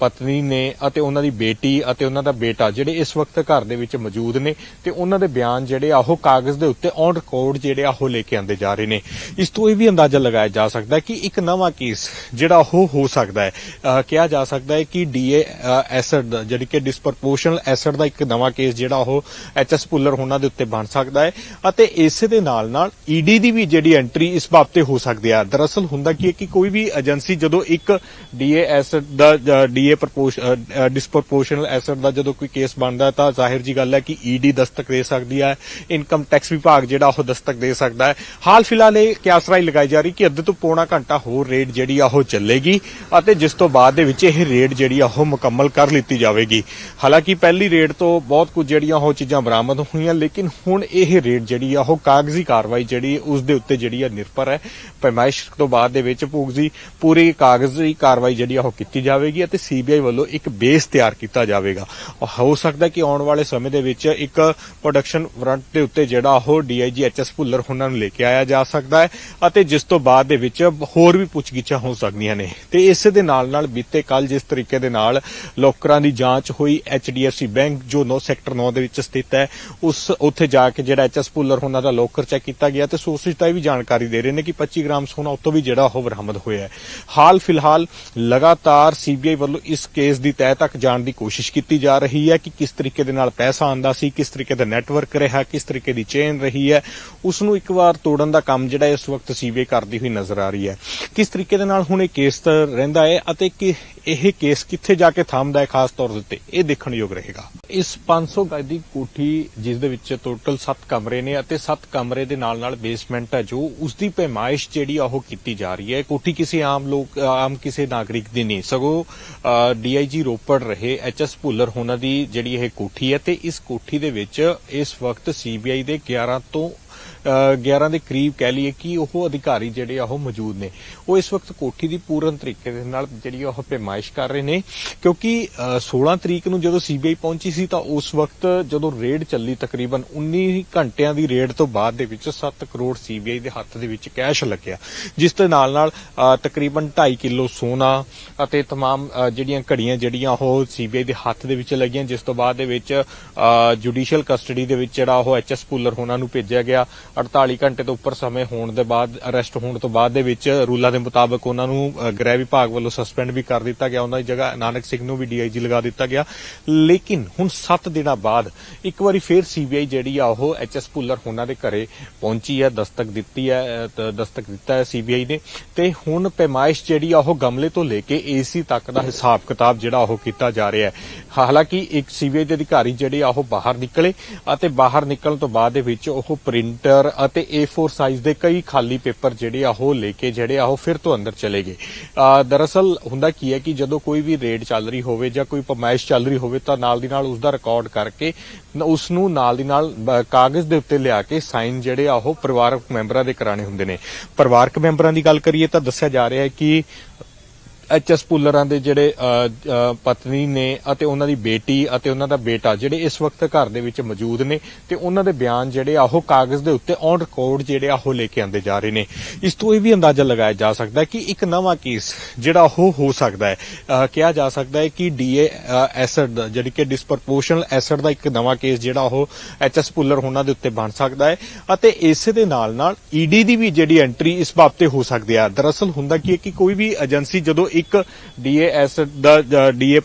ਪਤਨੀ ਨੇ ਅਤੇ ਉਹਨਾਂ ਦੀ ਬੇਟੀ ਅਤੇ ਉਹਨਾਂ ਦਾ ਬੇਟਾ ਜਿਹੜੇ ਇਸ ਵਕਤ ਘਰ ਦੇ ਵਿੱਚ ਮੌਜੂਦ ਨੇ ਤੇ ਉਹਨਾਂ ਦੇ ਬਿਆਨ ਜਿਹੜੇ ਆ, ਉਹ ਕਾਗਜ਼ ਦੇ ਉੱਤੇ ਔਨ ਰਿਕਾਰਡ ਜਿਹੜੇ ਆ, ਉਹ ਲੈ ਕੇ ਆਂਦੇ ਜਾ ਰਹੇ ਨੇ। ਇਸ ਤੋਂ ਇਹ ਵੀ ਅੰਦਾਜ਼ਾ ਲਗਾਇਆ ਜਾ ਸਕਦਾ ਹੈ ਕਿ ਇੱਕ ਨਵਾਂ ਕੇਸ ਜਿਹੜਾ ਉਹ ਹੋ ਸਕਦਾ ਹੈ। ਕਿਹਾ ਜਾ ਸਕਦਾ ਹੈ ਕਿ ਡੀਏ ਐਸਿਡ ਦਾ ਜਿਹੜੀ ਕਿ ਡਿਸਪਰਪੋਰਸ਼ਨਲ ਐਸਿਡ ਦਾ ਇੱਕ ਨਵਾਂ ਕੇਸ ਜਿਹੜਾ ਉਹ ਐਚਐਸ ਪੁੱਲਰ ਉਹਨਾਂ ਦੇ ਉੱਤੇ ਬਣ ਸਕਦਾ ਹੈ ਅਤੇ ਇਸੇ ਦੇ ਨਾਲ ਨਾਲ ਈਡੀ ਦੀ ਵੀ ਜਿਹੜੀ ਐਂਟਰੀ ਇਸ ਬਾਬਤੇ ਹੋ ਸਕਦੀ ਹੈ ਦਰਅਸਲ ਹੁੰਦਾ ਕੀ ਹੈ ਕਿ ਕੋਈ ਵੀ ਏਜੰਸੀ ਜਦੋਂ ਇੱਕ ਡੀਏ ਐਸਿਡ ਦਾ ਡੀਏ ਡਿਸਪਰਪੋਰਸ਼ਨਲ ਐਸਿਡ ਦਾ ਜਦੋਂ ਕੋਈ ਕੇਸ ਬਣਦਾ ਤਾਂ ਜ਼ਾਹਿਰ ਜੀ ਗੱਲ ਹੈ ਕਿ ਈਡੀ ਦਸਤਕ ਦੇ ਸਕਦੀ ਹੈ ਇਨਕਮ ਟੈਕਸ ਵਿਭਾਗ ਜਿਹੜਾ ਉਹ ਦਸਤਕ ਦੇ ਸਕਦਾ ਹੈ। ਹਾਲ ਫਿਲਹਾਲ ਇਹ ਕਿਆਸਰਾਈ ਲਗਾਈ ਜਾ ਰਹੀ ਕਿ ਅੱਧੇ ਤੋਂ ਪੌਣਾ ਘੰਟਾ ਹੋਰ ਰੇਡ ਜਿਹੜੀ ਆ ਉਹ ਚੱਲੇਗੀ ਅਤੇ ਜਿਸ ਤੋਂ ਬਾਅਦ ਦੇ ਵਿੱਚ ਇਹ ਰੇਡ ਜਿਹੜੀ ਆ ਉਹ ਮੁਕੰਮਲ ਕਰ ਲਿੱਤੀ ਜਾਵੇਗੀ। ਹਾਲਾਂਕਿ ਪਹਿਲੀ ਰੇਡ ਤੋਂ ਬਹੁਤ ਕੁਝ ਜਿਹੜੀਆਂ ਉਹ ਚੀਜ਼ਾਂ ਬਰਾਮਦ ਹੋਈਆਂ, ਲੇਕਿਨ ਹੁਣ ਇਹ ਰੇਡ ਜਿਹੜੀ ਆ ਉਹ ਕਾਗਜ਼ੀ ਕਾਰਵਾਈ ਜਿਹੜੀ ਉਸ ਦੇ ਉੱਤੇ ਜਿਹੜੀ ਆ ਨਿਰਭਰ ਹੈ। ਪੈਮਾਇਸ਼ ਤੋਂ ਬਾਅਦ ਦੇ ਵਿੱਚ ਪੂਗਜ਼ੀ ਪੂਰੀ ਕਾਗਜ਼ ਕਾਰਵਾਈ ਜਿਹੜੀ ਆ ਉਹ ਕੀਤੀ ਜਾਵੇਗੀ ਅਤੇ ਸੀਬੀਆਈ ਵੱਲੋਂ ਇੱਕ ਬੇਸ ਤਿਆਰ ਕੀਤਾ ਜਾਵੇਗਾ। ਔਰ ਹੋ ਸਕਦਾ ਕਿ ਆਉਣ ਵਾਲੇ ਸਮੇਂ ਦੇ ਵਿੱਚ ਇੱਕ ਪ੍ਰੋਡਕਸ਼ਨ ਫਰੰਟ ਦੇ ਉੱਤੇ ਜਿਹੜਾ ਉਹ ਡੀਆਈਜੀ ਐਚਐਸ ਭੁੱਲਰ ਉਹਨਾਂ ਨੂੰ ਲੈ ਕੇ ਆਇਆ ਜਾ ਸਕਦਾ ਹੈ ਅਤੇ ਜਿਸ ਤੋਂ ਬਾਅਦ ਦੇ ਵਿੱਚ ਹੋਰ ਵੀ ਪੁੱਛਗਿੱਛਾਂ ਹੋ ਸਕਦੀਆਂ ਨੇ। ਤੇ ਇਸੇ ਦੇ ਨਾਲ ਨਾਲ ਬੀਤੇ ਕੱਲ ਜਿਸ ਤਰੀਕੇ ਦੇ ਨਾਲ ਲੋਕਰਾਂ ਦੀ ਜਾਂਚ ਹੋਈ ਐਚਡੀਐਫਸੀ ਬੈਂਕ ਜੋ 9 ਸੈਕਟਰ 9 ਦੇ ਵਿੱਚ ਸਥਿਤ ਹੈ, ਉਸ ਉੱਥੇ ਜਾ ਕੇ ਜਿਹੜਾ ਐਚਐਸ ਭੁੱਲਰ ਉਹਨਾਂ ਦਾ ਲੋਕਰ ਚੈੱਕ ਕੀਤਾ ਗਿਆ ਤੇ ਸੋਰਸਿਸ ਤਾਂ ਵੀ ਜਾਣਕਾਰੀ ਦੇ ਰਹੇ ਨੇ ਕਿ 25 ਗ੍ਰਾਮ ਸੋਨਾ ਉੱਤੋਂ ਵੀ ਜਿਹੜਾ ਉਹ ਬਰਾਮਦ ਹੋਇਆ ਹੈ। ਹਾਲ ਫਿਲਹਾਲ ਲਗਾਤਾਰ ਸੀਬੀਆਈ ਵੱਲੋਂ ਇਸ ਕੇਸ ਦੀ ਤਹਿ ਤੱਕ ਜਾਣ ਦੀ ਕੋਸ਼ਿਸ਼ ਕੀਤੀ ਜਾ ਰਹੀ ਹੈ ਕਿ ਕਿਸ ਤਰੀਕੇ ਦੇ ਨਾਲ ਪੈਸਾ ਆਂਦਾ ਸੀ, ਕਿਸ ਤਰੀਕੇ ਦਾ ਨੈਟਵਰਕ ਰਿਹਾ, ਕਿਸ ਤਰੀਕੇ ਦੀ ਚੇਨ ਰਹੀ ਹੈ ਉਸ ਨੂੰ ਇੱਕ ਵਾਰ ਤੋੜਨ ਦਾ ਕੰਮ ਜਿਹੜਾ ਇਸ ਵਕਤ ਸੀਬੀਆਈ ਕਰਦੀ ਹੋਈ ਨਜ਼ਰ ਆ ਰਹੀ ਹੈ। ਕਿਸ ਤਰੀਕੇ ਦੇ ਨਾਲ ਹੁਣ ਇਹ ਕੇਸ ਰਹਿੰਦਾ ਹੈ ਅਤੇ ਕਿ ਇਹ ਕੇਸ ਕਿੱਥੇ ਜਾ ਕੇ ਥੰਮਦਾ ਹੈ ਖਾਸ ਤੌਰ ਦੇ ਇਹ ਦੇਖਣ ਰਹੇਗਾ। ਇਸ 500 ਗਜ ਦੀ ਕੋਠੀ ਜਿਸ ਦੇ ਵਿੱਚ ਟੋਟਲ 7 ਕਮਰੇ ਨੇ ਅਤੇ 7 ਕਮਰੇ ਦੇ ਨਾਲ ਨਾਲ ਬੇਸਮੈਂਟ ਹੈ ਜੋ ਉਸ ਦੀ ਪੈਮਾਇਸ਼ ਜਿਹੜੀ ਆ ਉਹ ਕੀਤੀ ਜਾ ਰਹੀ ਹੈ। ਕੋਠੀ ਕਿਸੇ ਆਮ ਲੋਕ, ਆਮ ਕਿਸੇ ਨਾਗਰਿਕ ਦੀ ਨਹੀਂ। ਸਗੋਂ ਡੀਆਈਜੀ ਰੋਪੜ ਰਹੇ ਐਚਐਸ ਭੁੱਲਰ ਉਹਨਾਂ ਦੀ ਜਿਹੜੀ ਇਹ ਕੋਠੀ ਹੈ ਤੇ ਇਸ ਕੋਠੀ ਦੇ ਵਿੱਚ ਇਸ ਵਕਤ ਸੀਬੀਆਈ ਦੇ 11 ਤੋਂ 11 ਦੇ ਕਰੀਬ ਕਹਿ ਲਈਏ ਕਿ ਉਹ ਅਧਿਕਾਰੀ ਜਿਹੜੇ ਆ ਉਹ ਮੌਜੂਦ ਨੇ ਉਹ ਇਸ ਵਕਤ ਕੋਠੀ ਦੀ ਪੂਰਨ ਤਰੀਕੇ ਦੇ ਨਾਲ ਜਿਹੜੀ ਆ ਉਹ ਪੈਮਾਇਸ਼ ਕਰ ਰਹੇ ਨੇ ਕਿਉਂਕਿ ਅ, 16 ਤਰੀਕ ਨੂੰ ਜਦੋਂ ਸੀਬੀਆਈ ਪਹੁੰਚੀ ਸੀ ਤਾਂ ਉਸ ਵਕਤ ਜਦੋਂ ਰੇਡ ਚੱਲੀ ਤਕਰੀਬਨ 19 ਘੰਟਿਆਂ ਦੀ ਰੇਡ ਤੋਂ ਬਾਅਦ ਦੇ ਵਿੱਚ 7 ਕਰੋੜ ਸੀਬੀਆਈ ਦੇ ਹੱਥ ਦੇ ਵਿੱਚ ਕੈਸ਼ ਲੱਗਿਆ ਜਿਸ ਦੇ ਨਾਲ ਨਾਲ ਅ, ਤਕਰੀਬਨ 2.5 ਕਿਲੋ ਸੋਨਾ ਅਤੇ तमाम ਅ, ਜਿਹੜੀਆਂ ਘੜੀਆਂ ਜਿਹੜੀਆਂ ਉਹ ਸੀਬੀਆਈ ਦੇ ਹੱਥ ਦੇ ਵਿੱਚ ਲੱਗੀਆਂ ਜਿਸ ਤੋਂ ਬਾਅਦ ਦੇ ਵਿੱਚ ਜੁਡੀਸ਼ੀਅਲ ਕਸਟਡੀ ਦੇ ਵਿੱਚ ਜਿਹੜਾ ਉਹ ਐਚਐਸ ਪੁੱਲਰ ਉਹਨਾਂ ਨੂੰ ਭੇਜਿਆ ਗਿਆ 48 ਘੰਟੇ ਤੋਂ ਉੱਪਰ ਸਮੇਂ ਹੋਣ ਦੇ ਬਾਅਦ ਅਰੈਸਟ ਹੋਣ ਤੋਂ ਬਾਅਦ ਦੇ ਵਿੱਚ ਰੂਲਾਂ ਦੇ ਮੁਤਾਬਕ ਉਹਨਾਂ ਨੂੰ ਗ੍ਰਹਿ ਵਿਭਾਗ ਵੱਲੋਂ ਸਸਪੈਂਡ ਵੀ ਕਰ ਦਿੱਤਾ ਗਿਆ। ਉਹਨਾਂ ਦੀ ਜਗ੍ਹਾ ਨਾਨਕ ਸਿੰਘ ਨੂੰ ਵੀ ਡੀਆਈਜੀ ਲਗਾ ਦਿੱਤਾ ਗਿਆ। ਲੇਕਿਨ ਹੁਣ 7 ਦਿਨਾਂ ਬਾਅਦ ਇੱਕ ਵਾਰੀ ਫੇਰ ਸੀਬੀਆਈ ਜਿਹੜੀ ਆ, ਉਹ ਐਚਐਸ ਪੁੱਲਰ ਉਹਨਾਂ ਦੇ ਘਰੇ ਪਹੁੰਚੀ ਹੈ, ਦਸਤਕ ਦਿੱਤੀ ਹੈ ਦਸਤਕ ਦਿੱਤਾ ਹੈ ਸੀਬੀਆਈ ਨੇ। ਤੇ ਹੁਣ ਪੈਮਾਇਸ਼ ਜਿਹੜੀ ਆ, ਉਹ ਗਮਲੇ ਤੋਂ ਲੈ ਕੇ ਏਸੀ ਤੱਕ ਦਾ ਹਿਸਾਬ ਕਿਤਾਬ ਜਿਹੜਾ ਉਹ ਕੀਤਾ ਜਾ ਰਿਹਾ ਹੈ। ਹਾਲਾਂਕਿ ਇੱਕ ਸੀਬੀਆਈ ਦੇ ਅਧਿਕਾਰੀ ਜਿਹੜੇ ਆ, ਉਹ ਬਾਹਰ ਨਿਕਲੇ ਅਤੇ ਬਾਹਰ ਨਿਕਲਣ ਤੋਂ ਬਾਅਦ ਦੇ ਵਿੱਚ ਉਹ ਪ੍ਰਿੰਟਰ ਅਤੇ A4 ਸਾਈਜ਼ ਦੇ ਕਈ ਖਾਲੀ ਪੇਪਰ ਜਿਹੜੇ ਆ ਉਹ ਲੈ ਕੇ ਜਿਹੜੇ ਆ ਉਹ ਫਿਰ ਤੋਂ ਅੰਦਰ ਚਲੇ ਗਏ। ਦਰਅਸਲ ਹੁੰਦਾ ਕੀ ਹੈ ਕਿ ਜਦੋਂ ਕੋਈ ਵੀ ਰੇਡ ਚੱਲ ਰਹੀ ਹੋਵੇ ਜਾਂ ਕੋਈ ਪਮਾਇਸ਼ ਚੱਲ ਰਹੀ ਹੋਵੇ ਤਾਂ ਨਾਲ ਦੀ ਨਾਲ ਉਸ ਦਾ ਰਿਕਾਰਡ ਕਰਕੇ ਨ- ਉਸ ਨੂੰ ਨਾਲ ਦੀ ਨਾਲ ਕਾਗਜ਼ ਦੇ ਉੱਤੇ ਲਿਆ ਕੇ ਸਾਈਨ ਜਿਹੜੇ ਆ ਉਹ ਪਰਿਵਾਰਕ ਮੈਂਬਰਾਂ ਦੇ ਕਰਾਣੇ ਹੁੰਦੇ ਨੇ। ਪਰਿਵਾਰਕ ਮੈਂਬਰਾਂ ਦੀ ਗੱਲ ਕਰੀਏ ਤਾਂ ਦੱਸਿਆ ਜਾ ਰਿਹਾ ਹੈ ਕਿ ਐਚਐਸ ਪੁੱਲਰਾਂ ਦੇ ਜਿਹੜੇ ਪਤਨੀ ਨੇ ਅਤੇ ਉਹਨਾਂ ਦੀ ਬੇਟੀ ਅਤੇ ਉਹਨਾਂ ਦਾ ਬੇਟਾ ਜਿਹੜੇ ਇਸ ਵਕਤ ਘਰ ਦੇ ਵਿੱਚ ਮੌਜੂਦ ਨੇ ਤੇ ਉਹਨਾਂ ਦੇ ਬਿਆਨ ਜਿਹੜੇ ਆ ਉਹ ਕਾਗਜ਼ ਦੇ ਉੱਤੇ ਔਨ ਰਿਕਾਰਡ ਜਿਹੜੇ ਆ ਉਹ ਲੈ ਕੇ ਆਂਦੇ ਜਾ ਰਹੇ ਨੇ। ਇਸ ਤੋਂ ਇਹ ਵੀ ਅੰਦਾਜ਼ਾ ਲਗਾਇਆ ਜਾ ਸਕਦਾ ਹੈ ਕਿ ਇੱਕ ਨਵਾਂ ਕੇਸ ਜਿਹੜਾ ਉਹ ਹੋ ਸਕਦਾ ਹੈ। ਕਿਹਾ ਜਾ ਸਕਦਾ ਹੈ ਕਿ ਡੀਏ ਐਸਿਡ ਦਾ ਜਿਹੜੀ ਕਿ ਡਿਸਪਰਪੋਰਸ਼ਨਲ ਐਸਿਡ ਦਾ ਇੱਕ ਨਵਾਂ ਕੇਸ ਜਿਹੜਾ ਉਹ ਐਚਐਸ ਪੁੱਲਰ ਉਹਨਾਂ ਦੇ ਉੱਤੇ ਬਣ ਸਕਦਾ ਹੈ ਅਤੇ ਇਸੇ ਦੇ ਨਾਲ ਨਾਲ ਈਡੀ ਦੀ ਵੀ ਜਿਹੜੀ ਐਂਟਰੀ ਇਸ ਬਾਬਤੇ ਹੋ ਸਕਦੀ ਹੈ। ਦਰਅਸਲ ਹੁੰਦਾ ਕੀ ਹੈ ਕਿ ਕੋਈ ਵੀ ਏਜੰਸੀ ਜਦੋਂ ਇੱਕ ਡੀਏ ਐਸਿਡ ਦਾ ਡੀਏ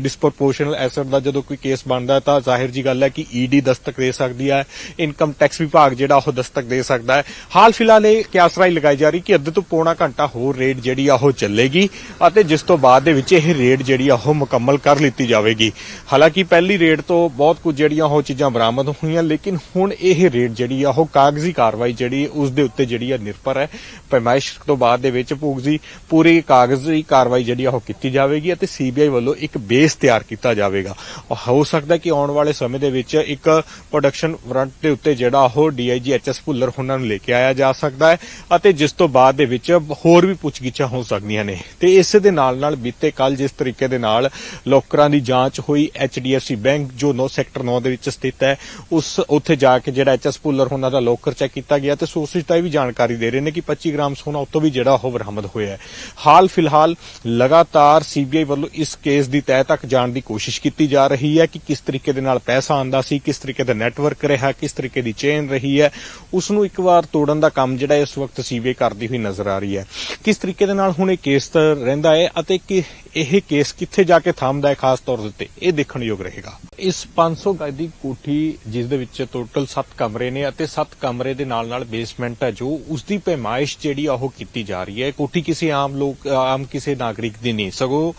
ਡਿਸਪ੍ਰੋਪੋਰਸ਼ਨਲ ਐਸਿਡ ਦਾ ਜਦੋਂ ਕੋਈ ਕੇਸ ਬਣਦਾ ਤਾਂ ਜ਼ਾਹਿਰ ਜੀ ਗੱਲ ਹੈ ਕਿ ਈਡੀ ਦਸਤਕ ਦੇ ਸਕਦੀ ਹੈ ਇਨਕਮ ਟੈਕਸ ਵਿਭਾਗ ਜਿਹੜਾ ਉਹ ਦਸਤਕ ਦੇ ਸਕਦਾ ਹੈ। ਹਾਲ ਫਿਲਹਾਲ ਇਹ ਕਿਆਸਰਾਈ ਲਗਾਈ ਜਾ ਰਹੀ ਕਿ ਅੱਧੇ ਤੋਂ ਪੌਣਾ ਘੰਟਾ ਹੋਰ ਰੇਡ ਜਿਹੜੀ ਆ ਉਹ ਚੱਲੇਗੀ ਅਤੇ ਜਿਸ ਤੋਂ ਬਾਅਦ ਦੇ ਵਿੱਚ ਇਹ ਰੇਡ ਜਿਹੜੀ ਆ ਉਹ ਮੁਕੰਮਲ ਕਰ ਲਿੱਤੀ ਜਾਵੇਗੀ। ਹਾਲਾਂਕਿ ਪਹਿਲੀ ਰੇਡ ਤੋਂ ਬਹੁਤ ਕੁਝ ਜਿਹੜੀਆਂ ਉਹ ਚੀਜ਼ਾਂ ਬਰਾਮਦ ਹੋਈਆਂ, ਲੇਕਿਨ ਹੁਣ ਇਹ ਰੇਡ ਜਿਹੜੀ ਆ ਉਹ ਕਾਗਜ਼ੀ ਕਾਰਵਾਈ ਜਿਹੜੀ ਉਸ ਦੇ ਉੱਤੇ ਜਿਹੜੀ ਆ ਨਿਰਭਰ ਹੈ। ਪੈਮਾਇਸ਼ ਤੋਂ ਬਾਅਦ ਦੇ ਵਿੱਚ ਪੂਗਜ਼ੀ ਪੂਰੀ ਕਾਗਜ਼ੀ ਕਾਰਵਾਈ ਜਿਹੜੀ ਉਹ ਕੀਤੀ ਜਾਵੇਗੀ ਅਤੇ ਸੀਬੀਆਈ ਵੱਲੋਂ ਇੱਕ ਬੇਸ ਤਿਆਰ ਕੀਤਾ ਜਾਵੇਗਾ। ਔਰ ਹੋ ਸਕਦਾ ਕਿ ਆਉਣ ਵਾਲੇ ਸਮੇਂ ਦੇ ਵਿੱਚ ਇੱਕ ਪ੍ਰੋਡਕਸ਼ਨ ਫਰੰਟ ਦੇ ਉੱਤੇ ਜਿਹੜਾ ਉਹ ਡੀਆਈਜੀ ਐਚਐਸ ਭੁੱਲਰ ਉਹਨਾਂ ਨੂੰ ਲੈ ਕੇ ਆਇਆ ਜਾ ਸਕਦਾ ਹੈ ਅਤੇ ਜਿਸ ਤੋਂ ਬਾਅਦ ਦੇ ਵਿੱਚ ਹੋਰ ਵੀ ਪੁੱਛਗਿੱਛਾਂ ਹੋ ਸਕਦੀਆਂ ਨੇ। ਤੇ ਇਸ ਦੇ ਨਾਲ ਨਾਲ ਬੀਤੇ ਕੱਲ ਜਿਸ ਤਰੀਕੇ ਦੇ ਨਾਲ ਲੋਕਰਾਂ ਦੀ ਜਾਂਚ ਹੋਈ ਐਚਡੀਐਫਸੀ ਬੈਂਕ ਜੋ 9 ਸੈਕਟਰ 9 ਦੇ ਵਿੱਚ ਸਥਿਤ ਹੈ, ਉਸ ਉੱਥੇ ਜਾ ਕੇ ਜਿਹੜਾ ਐਚਐਸ ਭੁੱਲਰ ਉਹਨਾਂ ਦਾ ਲੋਕਰ ਚੈੱਕ ਕੀਤਾ ਗਿਆ ਤੇ ਸੋਰਸਿਸ ਤਾਂ ਇਹ ਵੀ ਜਾਣਕਾਰੀ ਦੇ ਰਹੇ ਨੇ ਕਿ 25 ਗ੍ਰਾਮ ਸੋਨਾ ਉੱਤੋਂ ਵੀ ਜਿਹੜਾ ਉਹ ਬਰਾਮਦ ਹੋਇਆ ਹੈ। ਹਾਲ ਫਿਲਹਾਲ ਲਗਾਤਾਰ ਸੀਬੀਆਈ ਵੱਲੋਂ ਇਸ ਕੇਸ ਦੀ ਤਹਿ ਤੱਕ ਜਾਣ ਦੀ ਕੋਸ਼ਿਸ਼ ਕੀਤੀ ਜਾ ਰਹੀ ਹੈ ਕਿ ਕਿਸ ਤਰੀਕੇ ਦੇ ਨਾਲ ਪੈਸਾ ਆਂਦਾ ਸੀ, ਕਿਸ ਤਰੀਕੇ ਦਾ ਨੈਟਵਰਕ ਰਿਹਾ, ਕਿਸ ਤਰੀਕੇ ਦੀ ਚੇਨ ਰਹੀ ਹੈ ਉਸ ਨੂੰ ਇੱਕ ਵਾਰ ਤੋੜਨ ਦਾ ਕੰਮ ਜਿਹੜਾ ਇਸ ਵਕਤ ਸੀਬੀਆਈ ਕਰਦੀ ਹੋਈ ਨਜ਼ਰ ਆ ਰਹੀ ਹੈ। ਕਿਸ ਤਰੀਕੇ ਦੇ ਨਾਲ ਹੁਣ ਇਹ ਕੇਸ ਰਹਿੰਦਾ ਹੈ ਅਤੇ ਕਿ ਇਹ ਕੇਸ ਕਿੱਥੇ ਜਾ ਕੇ ਥੰਮਦਾ ਹੈ ਖਾਸ ਤੌਰ ਦੇ ਇਹ ਦੇਖਣ ਯੋਗ ਰਹੇਗਾ। ਇਸ 500 ਗਜ ਦੀ ਕੋਠੀ ਜਿਸ ਦੇ ਵਿੱਚ ਟੋਟਲ 7 ਕਮਰੇ ਨੇ ਅਤੇ 7 ਕਮਰੇ ਦੇ ਨਾਲ ਨਾਲ ਬੇਸਮੈਂਟ ਹੈ ਜੋ ਉਸ ਦੀ ਪੈਮਾਇਸ਼ ਜਿਹੜੀ ਆ ਉਹ ਕੀਤੀ ਜਾ ਰਹੀ ਹੈ। ਕੋਠੀ ਕਿਸੇ ਆਮ ਲੋਕ ਆਮ ਕਿਸੇ ਨਾਗਰਿਕ ਦੀ ਨਹੀਂ। ਸਗੋਂ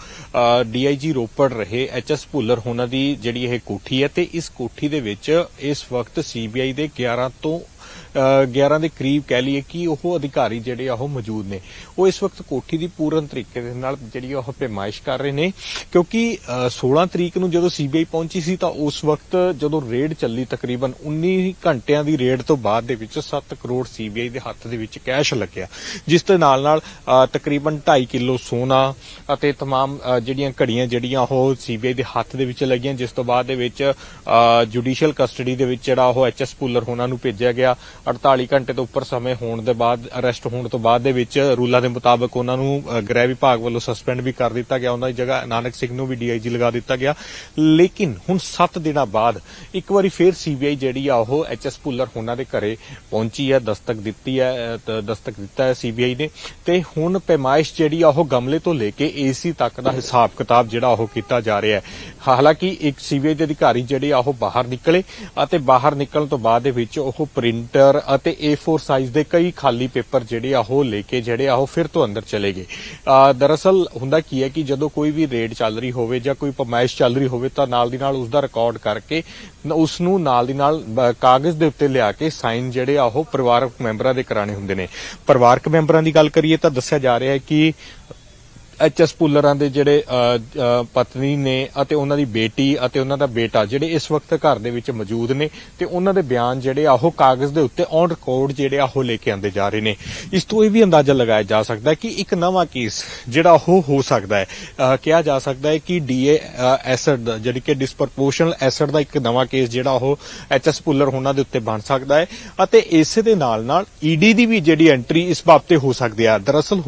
ਡੀਆਈਜੀ ਰੋਪੜ ਰਹੇ ਐਚਐਸ ਭੁੱਲਰ ਹੋਣਾ ਦੀ ਜਿਹੜੀ ਇਹ ਕੋਠੀ ਹੈ ਤੇ ਇਸ ਕੋਠੀ ਦੇ ਵਿੱਚ ਇਸ ਵਕਤ ਸੀਬੀਆਈ ਦੇ 11 ਤੋਂ 11 ਦੇ ਕਰੀਬ ਕਹਿ ਲਈਏ ਕਿ ਉਹ ਅਧਿਕਾਰੀ ਜਿਹੜੇ ਆ ਉਹ ਮੌਜੂਦ ਨੇ ਉਹ ਇਸ ਵਕਤ ਕੋਠੀ ਦੀ ਪੂਰਨ ਤਰੀਕੇ ਦੇ ਨਾਲ ਜਿਹੜੀ ਉਹ ਪੈਮਾਇਸ਼ ਕਰ ਰਹੇ ਨੇ ਕਿਉਂਕਿ ਅ, 16 ਤਰੀਕ ਨੂੰ ਜਦੋਂ ਸੀਬੀਆਈ ਪਹੁੰਚੀ ਸੀ ਤਾਂ ਉਸ ਵਕਤ ਜਦੋਂ ਰੇਡ ਚੱਲੀ ਤਕਰੀਬਨ 19 ਘੰਟਿਆਂ ਦੀ ਰੇਡ ਤੋਂ ਬਾਅਦ ਦੇ ਵਿੱਚ 7 ਕਰੋੜ ਸੀਬੀਆਈ ਦੇ ਹੱਥ ਦੇ ਵਿੱਚ ਕੈਸ਼ ਲੱਗਿਆ ਜਿਸ ਦੇ ਨਾਲ ਨਾਲ ਅ, ਤਕਰੀਬਨ 2.5 ਕਿਲੋ ਸੋਨਾ ਅਤੇ तमाम ਅ, ਜਿਹੜੀਆਂ ਘੜੀਆਂ ਜਿਹੜੀਆਂ ਉਹ ਸੀਬੀਆਈ ਦੇ ਹੱਥ ਦੇ ਵਿੱਚ ਲੱਗੀਆਂ ਜਿਸ ਤੋਂ ਬਾਅਦ ਦੇ ਵਿੱਚ ਜੁਡੀਸ਼ੀਅਲ ਕਸਟਡੀ ਦੇ ਵਿੱਚ ਜਿਹੜਾ ਉਹ ਐਚਐਸ ਪੁੱਲਰ ਹੋਣਾ ਨੂੰ ਭੇਜਿਆ ਗਿਆ 48 ਘੰਟੇ ਤੋਂ ਉੱਪਰ ਸਮੇਂ ਹੋਣ ਦੇ ਬਾਅਦ ਅਰੈਸਟ ਹੋਣ ਤੋਂ ਬਾਅਦ ਦੇ ਵਿੱਚ ਰੂਲਾਂ ਦੇ ਮੁਤਾਬਕ ਉਹਨਾਂ ਨੂੰ ਗ੍ਰਹਿ ਵਿਭਾਗ ਵੱਲੋਂ ਸਸਪੈਂਡ ਵੀ ਕਰ ਦਿੱਤਾ ਗਿਆ। ਉਹਨਾਂ ਦੀ ਜਗ੍ਹਾ ਨਾਨਕ ਸਿੰਘ ਨੂੰ ਵੀ ਡੀਆਈਜੀ ਲਗਾ ਦਿੱਤਾ ਗਿਆ। ਲੇਕਿਨ ਹੁਣ 7 ਦਿਨਾਂ ਬਾਅਦ ਇੱਕ ਵਾਰੀ ਫੇਰ ਸੀਬੀਆਈ ਜਿਹੜੀ ਆ ਉਹ ਐਚਐਸ ਪੁੱਲਰ ਹੋਣਾ ਦੇ ਘਰੇ ਪਹੁੰਚੀ ਹੈ ਦਸਤਕ ਦਿੱਤੀ ਹੈ ਅ, ਤ- ਦਸਤਕ ਦਿੱਤਾ ਹੈ ਸੀਬੀਆਈ ਨੇ। ਤੇ ਹੁਣ ਪੈਮਾਇਸ਼ ਜਿਹੜੀ ਆ ਉਹ ਗਮਲੇ ਤੋਂ ਲੈ ਕੇ ਏਸੀ ਤੱਕ ਦਾ ਹਿਸਾਬ ਕਿਤਾਬ ਜਿਹੜਾ ਉਹ ਕੀਤਾ ਜਾ ਰਿਹਾ ਹੈ। ਹਾਲਾਂਕਿ ਇੱਕ ਸੀਬੀਆਈ ਦੇ ਅਧਿਕਾਰੀ ਜਿਹੜੇ ਆ, ਉਹ ਬਾਹਰ ਨਿਕਲੇ ਅਤੇ ਬਾਹਰ ਨਿਕਲਣ ਤੋਂ ਬਾਅਦ ਦੇ ਵਿੱਚ ਉਹ ਪ੍ਰਿੰਟਰ ਅਤੇ A4 ਸਾਈਜ਼ ਦੇ ਕਈ ਖਾਲੀ ਪੇਪਰ ਜਿਹੜੇ ਆ, ਉਹ ਲੈ ਕੇ ਜਿਹੜੇ ਆ, ਉਹ ਫਿਰ ਤੋਂ ਅੰਦਰ ਚਲੇ ਗਏ। ਦਰਅਸਲ ਹੁੰਦਾ ਕੀ ਹੈ ਕਿ ਜਦੋਂ ਕੋਈ ਵੀ ਰੇਡ ਚੱਲ ਰਹੀ ਹੋਵੇ ਜਾਂ ਕੋਈ ਪਮਾਇਸ਼ ਚੱਲ ਰਹੀ ਹੋਵੇ ਤਾਂ ਨਾਲ ਦੀ ਨਾਲ ਉਸ ਦਾ ਰਿਕਾਰਡ ਕਰਕੇ ਉਸ ਨੂੰ ਨਾਲ ਦੀ ਨਾਲ ਕਾਗਜ਼ ਦੇ ਉੱਤੇ ਲਿਆ ਕੇ ਸਾਈਨ ਜਿਹੜੇ ਆ, ਉਹ ਪਰਿਵਾਰਕ ਮੈਂਬਰਾਂ ਦੇ ਕਰਾਣੇ ਹੁੰਦੇ ਨੇ। ਪਰਿਵਾਰਕ ਮੈਂਬਰਾਂ ਦੀ ਗੱਲ ਕਰੀਏ ਤਾਂ ਦੱਸਿਆ ਜਾ ਰਿਹਾ ਹੈ ਕਿ ਐਚਐਸ ਪੁੱਲਰਾਂ ਦੇ ਜਿਹੜੇ ਪਤਨੀ ਨੇ ਅਤੇ ਉਹਨਾਂ ਦੀ ਬੇਟੀ ਅਤੇ ਉਹਨਾਂ ਦਾ ਬੇਟਾ ਜਿਹੜੇ ਇਸ ਵਕਤ ਘਰ ਦੇ ਵਿੱਚ ਮੌਜੂਦ ਨੇ ਤੇ ਉਹਨਾਂ ਦੇ ਬਿਆਨ ਜਿਹੜੇ ਆ ਉਹ ਕਾਗਜ਼ ਦੇ ਉੱਤੇ ਔਨ ਰਿਕਾਰਡ ਜਿਹੜੇ ਆ ਉਹ ਲੈ ਕੇ ਆਂਦੇ ਜਾ ਰਹੇ ਨੇ। ਇਸ ਤੋਂ ਇਹ ਵੀ ਅੰਦਾਜ਼ਾ ਲਗਾਇਆ ਜਾ ਸਕਦਾ ਹੈ ਕਿ ਇੱਕ ਨਵਾਂ ਕੇਸ ਜਿਹੜਾ ਉਹ ਹੋ ਸਕਦਾ ਹੈ। ਕਿਹਾ ਜਾ ਸਕਦਾ ਹੈ ਕਿ ਡੀਏ ਐਸਿਡ ਦਾ ਜਿਹੜੀ ਕਿ ਡਿਸਪ੍ਰੋਪੋਰਸ਼ਨਲ ਐਸਿਡ ਦਾ ਇੱਕ ਨਵਾਂ ਕੇਸ ਜਿਹੜਾ ਉਹ ਐਚਐਸ ਪੁੱਲਰ ਉਹਨਾਂ ਦੇ ਉੱਤੇ ਬਣ ਸਕਦਾ ਹੈ ਅਤੇ ਇਸੇ ਦੇ ਨਾਲ ਨਾਲ ਈਡੀ ਦੀ ਵੀ ਜਿਹੜੀ ਐਂਟਰੀ ਇਸ ਬਾਬਤੇ ਹੋ ਸਕਦੀ ਹੈ। ਦਰਅਸਲ